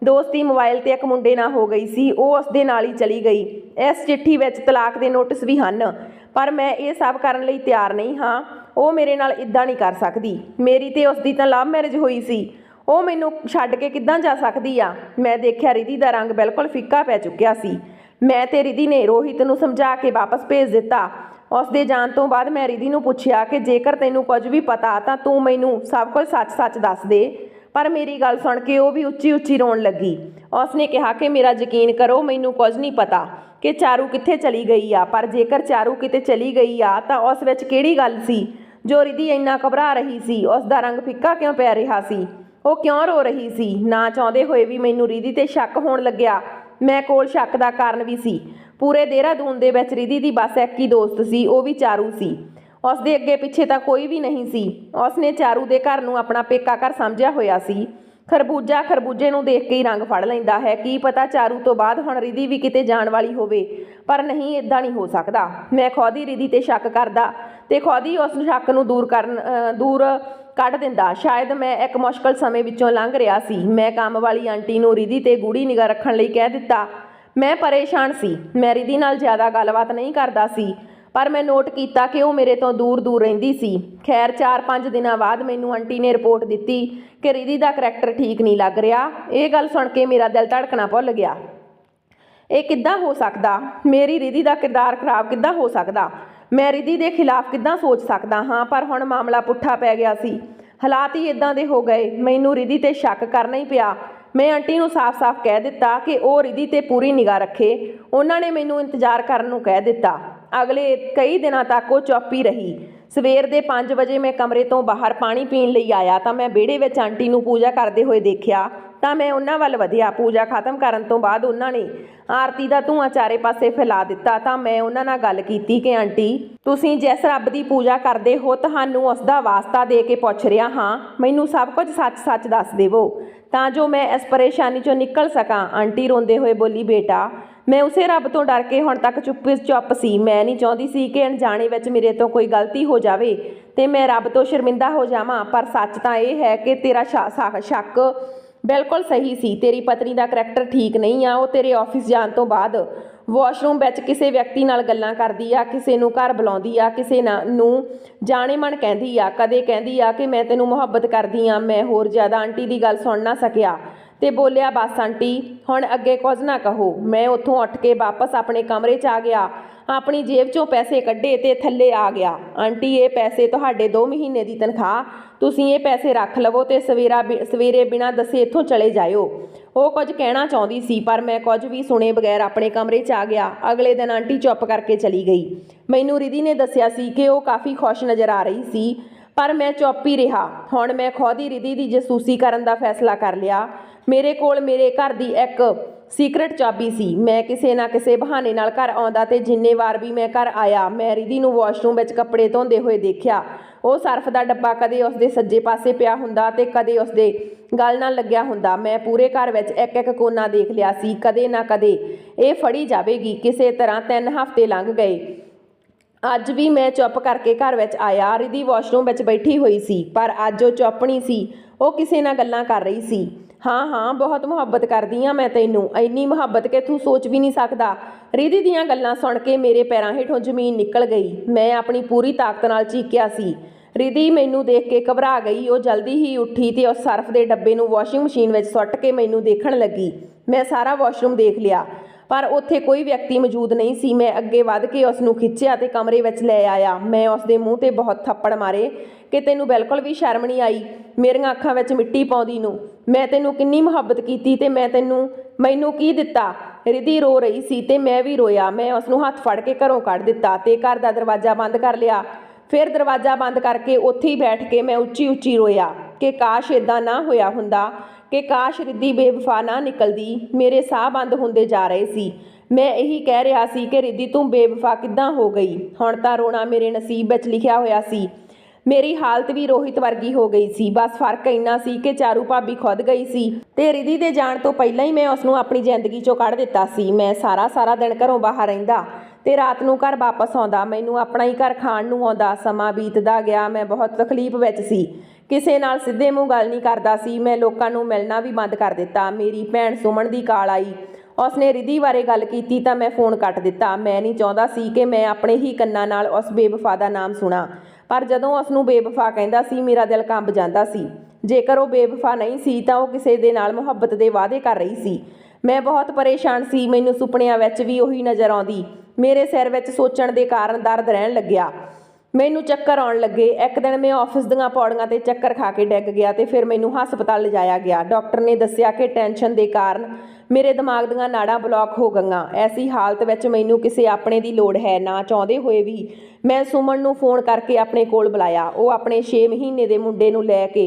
ਦੋਸਤੀ ਮੋਬਾਈਲ ਤੇ ਇੱਕ ਮੁੰਡੇ ਨਾਲ ਹੋ ਗਈ ਸੀ, ਉਹ ਉਸ ਦੇ ਨਾਲ ਹੀ ਚਲੀ ਗਈ। ਇਸ ਚਿੱਠੀ ਵਿੱਚ ਤਲਾਕ ਦੇ ਨੋਟਿਸ ਵੀ ਹਨ, ਪਰ ਮੈਂ ਇਹ ਸਭ ਕਰਨ ਲਈ ਤਿਆਰ ਨਹੀਂ ਹਾਂ। ਉਹ ਮੇਰੇ ਨਾਲ ਇਦਾਂ ਨਹੀਂ ਕਰ ਸਕਦੀ। ਮੇਰੀ ਤੇ ਉਸ ਦੀ ਤਾਂ ਲਵ ਮੈਰਿਜ ਹੋਈ ਸੀ। ਉਹ ਮੈਨੂੰ ਛੱਡ ਕੇ ਕਿੱਦਾਂ ਜਾ ਸਕਦੀ ਆ? ਮੈਂ ਦੇਖਿਆ ਰਿਧੀ ਦਾ ਰੰਗ ਬਿਲਕੁਲ ਫਿੱਕਾ ਪੈ ਚੁੱਕਿਆ ਸੀ। ਮੈਂ ਤੇ ਰਿਧੀ ਨੇ ਰੋਹਿਤ ਨੂੰ ਸਮਝਾ ਕੇ ਵਾਪਸ ਭੇਜ ਦਿੱਤਾ। ਉਸ ਦੇ ਜਾਣ ਤੋਂ ਬਾਅਦ ਮੈਂ ਰਿਧੀ ਨੂੰ ਪੁੱਛਿਆ ਕਿ ਜੇਕਰ ਤੈਨੂੰ ਕੁਝ ਵੀ ਪਤਾ ਤਾਂ ਤੂੰ ਮੈਨੂੰ ਸਭ ਕੁਝ ਸੱਚ-ਸੱਚ ਦੱਸ ਦੇ। ਪਰ ਮੇਰੀ ਗੱਲ ਸੁਣ ਕੇ ਉਹ ਵੀ ਉੱਚੀ ਉੱਚੀ ਰੋਣ ਲੱਗੀ। ਉਸ ਨੇ ਕਿਹਾ ਕਿ ਮੇਰਾ ਯਕੀਨ ਕਰੋ, ਮੈਨੂੰ ਕੁਝ ਨਹੀਂ ਪਤਾ ਕਿ ਚਾਰੂ ਕਿੱਥੇ ਚਲੀ ਗਈ ਆ। ਪਰ ਜੇਕਰ ਚਾਰੂ ਕਿਤੇ ਚਲੀ ਗਈ ਆ, ਤਾਂ ਉਸ ਵਿੱਚ ਕਿਹੜੀ ਗੱਲ ਸੀ? ਜੋ ਰਿਧੀ ਇੰਨਾ ਘਬਰਾ ਰਹੀ ਸੀ ਉਸ ਦਾ ਰੰਗ ਫਿੱਕਾ ਕਿਉਂ ਪੈ ਰਿਹਾ ਸੀ? ਉਹ ਕਿਉਂ ਰੋ ਰਹੀ ਸੀ? ਨਾ ਚਾਹੁੰਦੇ ਹੋਏ ਵੀ ਮੈਨੂੰ ਰਿਧੀ ਤੇ ਸ਼ੱਕ ਹੋਣ ਲੱਗਿਆ। ਮੈਂ ਕੋਲ ਸ਼ੱਕ ਦਾ ਕਾਰਨ ਵੀ ਸੀ। ਪੂਰੇ ਦੇਹਰਾਦੂਨ ਦੇ ਵਿੱਚ ਰਿਧੀ ਦੀ ਬਸ ਇੱਕ ਹੀ ਦੋਸਤ ਸੀ, ਉਹ ਵੀ ਚਾਰੂ ਸੀ। ਉਸ ਦੇ ਅੱਗੇ ਪਿੱਛੇ ਤਾਂ ਕੋਈ ਵੀ ਨਹੀਂ ਸੀ। ਉਸ ਨੇ ਚਾਰੂ ਦੇ ਘਰ ਨੂੰ ਆਪਣਾ ਪੇਕਾ ਘਰ ਸਮਝਿਆ ਹੋਇਆ ਸੀ। ਖਰਬੂਜਾ ਖਰਬੂਜੇ ਨੂੰ ਦੇਖ ਕੇ ਹੀ ਰੰਗ ਫੜ ਲੈਂਦਾ ਹੈ। ਕੀ ਪਤਾ ਚਾਰੂ ਤੋਂ ਬਾਅਦ ਹੁਣ ਰਿਧੀ ਵੀ ਕਿਤੇ ਜਾਣ ਵਾਲੀ ਹੋਵੇ, ਪਰ ਨਹੀਂ ਇਦਾਂ ਨਹੀਂ ਹੋ ਸਕਦਾ। ਮੈਂ ਖੁਦ ਹੀ ਰਿਧੀ ਤੇ ਸ਼ੱਕ ਕਰਦਾ ਤੇ ਖੁਦ ਹੀ ਉਸ ਸ਼ੱਕ ਨੂੰ ਦੂਰ ਕਰਨ ਦੂਰ ਕੱਢ ਦਿੰਦਾ। ਸ਼ਾਇਦ ਮੈਂ ਇੱਕ ਮੁਸ਼ਕਲ ਸਮੇਂ ਵਿੱਚੋਂ ਲੰਘ ਰਿਹਾ ਸੀ। ਮੈਂ ਕੰਮ ਵਾਲੀ ਆਂਟੀ ਨੂੰ ਰਿਧੀ ਤੇ ਗੂੜੀ ਨਿਗਾਹ ਰੱਖਣ ਲਈ ਕਹਿ ਦਿੱਤਾ। ਮੈਂ ਪਰੇਸ਼ਾਨ ਸੀ। ਮੈਂ ਰਿਧੀ ਨਾਲ ਜ਼ਿਆਦਾ ਗੱਲਬਾਤ ਨਹੀਂ ਕਰਦਾ ਸੀ। ਪਰ ਮੈਂ ਨੋਟ ਕੀਤਾ ਕਿ ਉਹ ਮੇਰੇ ਤੋਂ ਦੂਰ ਦੂਰ ਰਹਿੰਦੀ ਸੀ। ਖੈਰ 4-5 ਦਿਨਾਂ ਬਾਅਦ ਮੈਨੂੰ ਆਂਟੀ ਨੇ ਰਿਪੋਰਟ ਦਿੱਤੀ ਕਿ ਰਿਧੀ ਦਾ ਕਰੈਕਟਰ ਠੀਕ ਨਹੀਂ ਲੱਗ ਰਿਹਾ। ਇਹ ਗੱਲ ਸੁਣ ਕੇ ਮੇਰਾ ਦਿਲ ਧੜਕਣਾ ਭੁੱਲ ਗਿਆ। ਇਹ ਕਿੱਦਾਂ ਹੋ ਸਕਦਾ? ਮੇਰੀ ਰਿਧੀ ਦਾ ਕਿਰਦਾਰ ਖਰਾਬ ਕਿੱਦਾਂ ਹੋ ਸਕਦਾ? ਮੈਂ ਰਿਧੀ ਦੇ ਖਿਲਾਫ ਕਿੱਦਾਂ ਸੋਚ ਸਕਦਾ ਹਾਂ? ਪਰ ਹੁਣ ਮਾਮਲਾ ਪੁੱਠਾ ਪੈ ਗਿਆ ਸੀ। ਹਾਲਾਤ ਹੀ ਇਦਾਂ ਦੇ ਹੋ ਗਏ। ਮੈਨੂੰ ਰਿਧੀ ਤੇ ਸ਼ੱਕ ਕਰਨਾ ਹੀ ਪਿਆ। ਮੈਂ ਆਂਟੀ ਨੂੰ ਸਾਫ਼-ਸਾਫ਼ ਕਹਿ ਦਿੱਤਾ ਕਿ ਉਹ ਰਿਧੀ ਤੇ ਪੂਰੀ ਨਿਗਾਹ ਰੱਖੇ। ਉਹਨਾਂ ਨੇ ਮੈਨੂੰ ਇੰਤਜ਼ਾਰ ਕਰਨ ਨੂੰ ਕਹਿ ਦਿੱਤਾ। ਅਗਲੇ ਕਈ ਦਿਨਾਂ ਤੱਕ ਉਹ ਚੁੱਪ ਰਹੀ। ਸਵੇਰ ਦੇ 5 ਵਜੇ ਮੈਂ ਕਮਰੇ ਤੋਂ ਬਾਹਰ ਪਾਣੀ ਪੀਣ ਲਈ ਆਇਆ ਤਾਂ ਮੈਂ ਵਿਹੜੇ ਵਿੱਚ ਆਂਟੀ ਨੂੰ ਪੂਜਾ ਕਰਦੇ ਹੋਏ ਦੇਖਿਆ ਤਾਂ ਮੈਂ ਉਹਨਾਂ ਵੱਲ ਵਧਿਆ। ਪੂਜਾ ਖਤਮ ਕਰਨ ਤੋਂ ਬਾਅਦ ਉਹਨਾਂ ਨੇ ਆਰਤੀ ਦਾ ਧੂੰਆਂ ਚਾਰੇ ਪਾਸੇ ਫੈਲਾ ਦਿੱਤਾ ਤਾਂ ਮੈਂ ਉਹਨਾਂ ਨਾਲ ਗੱਲ ਕੀਤੀ ਕਿ, ਆਂਟੀ, ਤੁਸੀਂ ਜਿਸ ਰੱਬ ਦੀ ਪੂਜਾ ਕਰਦੇ ਹੋ, ਤੁਹਾਨੂੰ ਉਸ ਦਾ ਵਾਸਤਾ ਦੇ ਕੇ ਪੁੱਛ ਰਿਹਾ ਹਾਂ। ਮੈਨੂੰ ਸਭ ਕੁਝ ਸੱਚ-ਸੱਚ ਦੱਸ ਦੇਵੋ। ਤਾਂ ਜੋ ਮੈਂ ਇਸ ਪਰੇਸ਼ਾਨੀ ਚੋਂ ਨਿਕਲ ਸਕਾਂ। ਆਂਟੀ ਰੋਂਦੇ ਹੋਏ ਬੋਲੀ, ਬੇਟਾ, ਮੈਂ ਉਸੇ ਰੱਬ ਤੋਂ ਡਰ ਕੇ ਹੁਣ ਤੱਕ ਚੁੱਪ ਚੁੱਪ ਸੀ। ਮੈਂ ਨਹੀਂ ਚਾਹੁੰਦੀ ਸੀ ਕਿ ਅਣਜਾਣੇ ਵਿੱਚ ਮੇਰੇ ਤੋਂ ਕੋਈ ਗਲਤੀ ਹੋ ਜਾਵੇ ਤੇ ਮੈਂ ਰੱਬ ਤੋਂ ਸ਼ਰਮਿੰਦਾ ਹੋ ਜਾਵਾਂ। ਪਰ ਸੱਚ ਤਾਂ ਇਹ ਹੈ ਕਿ ਤੇਰਾ ਸ਼ਾ- ਸ਼ਾ- ਸ਼ੱਕ ਬਿਲਕੁਲ ਸਹੀ ਸੀ। ਤੇਰੀ ਪਤਨੀ ਦਾ ਕਰੈਕਟਰ ਠੀਕ ਨਹੀਂ ਆ, ਉਹ ਤੇਰੇ ਆਫਿਸ ਜਾਣ ਤੋਂ ਬਾਅਦ ਵਾਸ਼ਰੂਮ ਵਿੱਚ ਕਿਸੇ ਵਿਅਕਤੀ ਨਾਲ ਗੱਲਾਂ ਕਰਦੀ ਆ, ਕਿਸੇ ਨੂੰ ਘਰ ਬੁਲਾਉਂਦੀ ਆ, ਕਿਸੇ ਨਾ- ਨੂੰ ਜਾਣੇ ਮਨ ਕਹਿੰਦੀ ਆ, ਕਦੇ ਕਹਿੰਦੀ ਆ ਕਿ ਮੈਂ ਤੈਨੂੰ ਮੁਹੱਬਤ ਕਰਦੀ ਆ, ਮੈਂ ਹੋਰ ਜ਼ਿਆਦਾ ਆਂਟੀ ਦੀ ਗੱਲ ਸੁਣ ਨਾ ਸਕਿਆ। ਤੇ ਬੋਲਿਆ, ਬਸ ਆਂਟੀ, ਹੁਣ ਅੱਗੇ ਕੁਝ ਨਾ ਕਹੋ। ਮੈਂ ਉੱਥੋਂ ਉੱਠ ਕੇ ਵਾਪਸ ਆਪਣੇ ਕਮਰੇ 'ਚ ਆ ਗਿਆ। ਆਪਣੀ ਜੇਬ 'ਚੋਂ ਪੈਸੇ ਕੱਢੇ ਤੇ ਥੱਲੇ ਆ ਗਿਆ। ਆਂਟੀ, ਇਹ ਪੈਸੇ ਤੁਹਾਡੇ 2 ਮਹੀਨੇ ਦੀ ਤਨਖਾਹ। ਤੁਸੀਂ ਇਹ ਪੈਸੇ ਰੱਖ ਲਵੋ ਤੇ ਸਵੇਰਾ ਬਿ- ਸਵੇਰੇ ਬਿਨਾਂ ਦੱਸੇ ਇੱਥੋਂ ਚਲੇ ਜਾਇਓ। ਉਹ ਕੁਝ ਕਹਿਣਾ ਚਾਹੁੰਦੀ ਸੀ, ਪਰ ਮੈਂ ਕੁਝ ਵੀ ਸੁਣੇ ਬਗੈਰ ਆਪਣੇ ਕਮਰੇ 'ਚ ਆ ਗਿਆ। ਅਗਲੇ ਦਿਨ ਆਂਟੀ ਚੁੱਪ ਕਰਕੇ ਚਲੀ ਗਈ। ਮੈਨੂੰ ਰਿਧੀ ਨੇ ਦੱਸਿਆ ਸੀ ਕਿ ਉਹ ਕਾਫੀ ਖੁਸ਼ ਨਜ਼ਰ ਆ ਰਹੀ ਸੀ, ਪਰ ਮੈਂ ਚੁੱਪ ਹੀ ਰਿਹਾ। ਹੁਣ ਮੈਂ ਖੁਦ ਹੀ ਰਿਧੀ ਦੀ ਜਸੂਸੀ ਕਰਨ ਦਾ ਫੈਸਲਾ ਕਰ ਲਿਆ। ਮੇਰੇ ਕੋਲ ਮੇਰੇ ਘਰ ਦੀ ਇੱਕ ਸੀਕ੍ਰੇਟ ਚਾਬੀ ਸੀ। ਮੈਂ ਕਿਸੇ ਨਾ ਕਿਸੇ ਬਹਾਨੇ ਨਾਲ ਘਰ ਆਉਂਦਾ ਤੇ ਜਿੰਨੇ ਵਾਰ ਵੀ ਮੈਂ ਘਰ ਆਇਆ, ਮੈਂ ਰਿਧੀ ਨੂੰ ਵਾਸ਼ਰੂਮ ਵਿੱਚ ਕੱਪੜੇ ਧੋਂਦੇ ਹੋਏ ਦੇਖਿਆ। ਉਹ ਸਰਫ ਦਾ ਡੱਬਾ ਕਦੇ ਉਸਦੇ ਸੱਜੇ ਪਾਸੇ ਪਿਆ ਹੁੰਦਾ ਤੇ ਕਦੇ ਉਸਦੇ ਗਲ ਨਾਲ ਲੱਗਿਆ ਹੁੰਦਾ। ਮੈਂ ਪੂਰੇ ਘਰ ਵਿੱਚ ਇੱਕ ਇੱਕ ਕੋਨਾ ਦੇਖ ਲਿਆ ਸੀ। ਕਦੇ ਨਾ ਕਦੇ ਇਹ ਫੜੀ ਜਾਵੇਗੀ। ਕਿਸੇ ਤਰ੍ਹਾਂ ਤਿੰਨ ਹਫ਼ਤੇ ਲੰਘ ਗਏ। ਅੱਜ ਵੀ ਮੈਂ ਚੁੱਪ ਕਰਕੇ ਘਰ ਵਿੱਚ ਆਇਆ। ਰਿਧੀ ਵਾਸ਼ਰੂਮ ਵਿੱਚ ਬੈਠੀ ਹੋਈ ਸੀ, ਪਰ ਅੱਜ ਉਹ ਚੁੱਪ ਨਹੀਂ ਸੀ। ਉਹ ਕਿਸੇ ਨਾਲ ਗੱਲਾਂ ਕਰ ਰਹੀ ਸੀ। ਹਾਂ ਹਾਂ, ਬਹੁਤ ਮੁਹੱਬਤ ਕਰਦੀ ਆ ਮੈਂ ਤੈਨੂੰ। ਇੰਨੀ ਮੁਹੱਬਤ ਕਿ ਤੂੰ ਸੋਚ ਵੀ ਨਹੀਂ ਸਕਦਾ। ਰਿਧੀ ਦੀਆਂ ਗੱਲਾਂ ਸੁਣ ਕੇ ਮੇਰੇ ਪੈਰਾਂ ਹੇਠੋਂ ਜ਼ਮੀਨ ਨਿਕਲ ਗਈ। ਮੈਂ ਆਪਣੀ ਪੂਰੀ ਤਾਕਤ ਨਾਲ ਚੀਕਿਆ ਸੀ। ਰਿਧੀ ਮੈਨੂੰ ਦੇਖ ਕੇ ਘਬਰਾ ਗਈ। ਉਹ ਜਲਦੀ ਹੀ ਉੱਠੀ ਤੇ ਉਸ ਸਰਫ ਦੇ ਡੱਬੇ ਨੂੰ ਵਾਸ਼ਿੰਗ ਮਸ਼ੀਨ ਵਿੱਚ ਸੁੱਟ ਕੇ ਮੈਨੂੰ ਦੇਖਣ ਲੱਗੀ। ਮੈਂ ਸਾਰਾ ਵਾਸ਼ਰੂਮ ਦੇਖ ਲਿਆ। ਪਰ ਉੱਥੇ ਕੋਈ ਵਿਅਕਤੀ ਮੌਜੂਦ ਨਹੀਂ ਸੀ। ਮੈਂ ਅੱਗੇ ਵੱਧ ਕੇ ਉਸ ਨੂੰ ਖਿੱਚਿਆ ਤੇ ਕਮਰੇ ਵਿੱਚ ਲੈ ਆਇਆ। ਮੈਂ ਉਸ ਦੇ ਮੂੰਹ ਤੇ ਬਹੁਤ ਥੱਪੜ ਮਾਰੇ। ਕਿ ਤੈਨੂੰ ਬਿਲਕੁਲ ਵੀ ਸ਼ਰਮ ਨਹੀਂ ਆਈ ਮੇਰੀਆਂ ਅੱਖਾਂ ਵਿੱਚ ਮਿੱਟੀ ਪਾਉਂਦੀ ਨੂੰ। ਮੈਂ ਤੈਨੂੰ ਕਿੰਨੀ ਮੁਹੱਬਤ ਕੀਤੀ ਤੇ ਮੈਂ ਤੈਨੂੰ, ਮੈਨੂੰ ਕੀ ਦਿੱਤਾ? ਰਿਧੀ ਰੋ ਰਹੀ ਸੀ ਤੇ ਮੈਂ ਵੀ ਰੋਇਆ। ਮੈਂ ਉਸ ਨੂੰ ਹੱਥ ਫੜ ਕੇ ਘਰੋਂ ਕੱਢ ਦਿੱਤਾ ਤੇ ਘਰ ਦਾ ਦਰਵਾਜ਼ਾ ਬੰਦ ਕਰ ਲਿਆ। ਫਿਰ ਦਰਵਾਜ਼ਾ ਬੰਦ ਕਰਕੇ ਉੱਥੇ ਹੀ ਬੈਠ ਕੇ ਮੈਂ ਉੱਚੀ ਉੱਚੀ ਰੋਇਆ ਕਿ ਕਾਸ਼ ਇਦਾਂ ਨਾ ਹੋਇਆ ਹੁੰਦਾ, ਕਿ ਕਾਸ਼ ਰਿੱਧੀ ਬੇਵਫਾ ਨਾ ਨਿਕਲਦੀ, ਮੇਰੇ ਸਾਹ ਬੰਦ ਹੁੰਦੇ ਜਾ ਰਹੇ ਸੀ। ਮੈਂ ਇਹੀ ਕਹਿ ਰਿਹਾ ਸੀ ਕਿ ਰਿੱਧੀ ਤੂੰ ਬੇਵਫਾ ਕਿੱਦਾਂ ਹੋ ਗਈ? ਹੁਣ ਤਾਂ ਰੋਣਾ ਮੇਰੇ ਨਸੀਬ ਵਿੱਚ ਲਿਖਿਆ ਹੋਇਆ ਸੀ। ਮੇਰੀ ਹਾਲਤ ਵੀ ਰੋਹਿਤ ਵਰਗੀ ਹੋ ਗਈ ਸੀ। ਬਸ ਫ਼ਰਕ ਇੰਨਾ ਸੀ ਕਿ ਚਾਰੂ ਭਾਬੀ ਖੁਦ ਗਈ ਸੀ ਤੇ ਰਿਧੀ ਦੇ ਜਾਣ ਤੋਂ ਪਹਿਲਾਂ ਹੀ ਮੈਂ ਉਸ ਨੂੰ ਆਪਣੀ ਜ਼ਿੰਦਗੀ ਚੋਂ ਕੱਢ ਦਿੱਤਾ ਸੀ। ਮੈਂ ਸਾਰਾ ਸਾਰਾ ਦਿਨ ਘਰੋਂ ਬਾਹਰ ਰਹਿੰਦਾ ਤੇ ਰਾਤ ਨੂੰ ਘਰ ਵਾਪਸ ਆਉਂਦਾ। ਮੈਨੂੰ ਆਪਣਾ ਹੀ ਘਰ ਖਾਣ ਨੂੰ ਆਉਂਦਾ। ਸਮਾਂ ਬੀਤਦਾ ਗਿਆ। ਮੈਂ ਬਹੁਤ ਤਕਲੀਫ ਵਿੱਚ ਸੀ। ਕਿਸੇ ਨਾਲ ਸਿੱਧੇ ਮੂੰਹ ਗੱਲ ਨਹੀਂ ਕਰਦਾ ਸੀ। ਮੈਂ ਲੋਕਾਂ ਨੂੰ ਮਿਲਣਾ ਵੀ ਬੰਦ ਕਰ ਦਿੱਤਾ। ਮੇਰੀ ਭੈਣ ਸੁਮਨ ਦੀ ਕਾਲ ਆਈ। ਉਸਨੇ ਰਿਧੀ ਬਾਰੇ ਗੱਲ ਕੀਤੀ ਤਾਂ ਮੈਂ ਫੋਨ ਕੱਟ ਦਿੱਤਾ। ਮੈਂ ਨਹੀਂ ਚਾਹੁੰਦਾ ਸੀ ਕਿ ਮੈਂ ਆਪਣੇ ਹੀ ਕੰਨਾਂ ਨਾਲ ਉਸ ਬੇਵਫਾ ਦਾ ਨਾਮ ਸੁਣਾ। ਪਰ ਜਦੋਂ ਉਸ ਨੂੰ ਬੇਵਫਾ ਕਹਿੰਦਾ ਸੀ, ਮੇਰਾ ਦਿਲ ਕੰਬ ਜਾਂਦਾ ਸੀ। ਜੇਕਰ ਉਹ ਬੇਵਫਾ ਨਹੀਂ ਸੀ, ਤਾਂ ਉਹ ਕਿਸੇ ਦੇ ਨਾਲ ਮੁਹੱਬਤ ਦੇ ਵਾਅਦੇ ਕਰ ਰਹੀ ਸੀ। ਮੈਂ ਬਹੁਤ ਪਰੇਸ਼ਾਨ ਸੀ, ਮੈਨੂੰ ਸੁਪਨਿਆਂ ਵਿੱਚ ਵੀ ਉਹੀ ਨਜ਼ਰ ਆਉਂਦੀ। ਮੇਰੇ ਸਿਰ ਵਿੱਚ ਸੋਚਣ ਦੇ ਕਾਰਨ ਦਰਦ ਰਹਿਣ ਲੱਗਿਆ। ਮੈਨੂੰ ਚੱਕਰ ਆਉਣ ਲੱਗੇ। ਇੱਕ ਦਿਨ ਮੈਂ ਆਫਿਸ ਦੀਆਂ ਪੌੜੀਆਂ ਤੇ ਚੱਕਰ ਖਾ ਕੇ ਡਿੱਗ ਗਿਆ ਤੇ ਫਿਰ ਮੈਨੂੰ ਹਸਪਤਾਲ ਲਿਜਾਇਆ ਗਿਆ। ਡਾਕਟਰ ਨੇ ਦੱਸਿਆ ਕਿ ਟੈਨਸ਼ਨ ਦੇ ਕਾਰਨ ਮੇਰੇ ਦਿਮਾਗ ਦੀਆਂ ਨਾੜਾਂ ਬਲੌਕ ਹੋ ਗਈਆਂ। ਐਸੀ ਹਾਲਤ ਵਿੱਚ ਮੈਨੂੰ ਕਿਸੇ ਆਪਣੇ ਦੀ ਲੋੜ ਹੈ, ਨਾ ਚਾਹੁੰਦੇ ਹੋਏ ਵੀ ਮੈਂ ਸੁਮਨ ਨੂੰ ਫੋਨ ਕਰਕੇ ਆਪਣੇ ਕੋਲ ਬੁਲਾਇਆ। ਉਹ ਆਪਣੇ 6 ਮਹੀਨੇ ਦੇ ਮੁੰਡੇ ਨੂੰ ਲੈ ਕੇ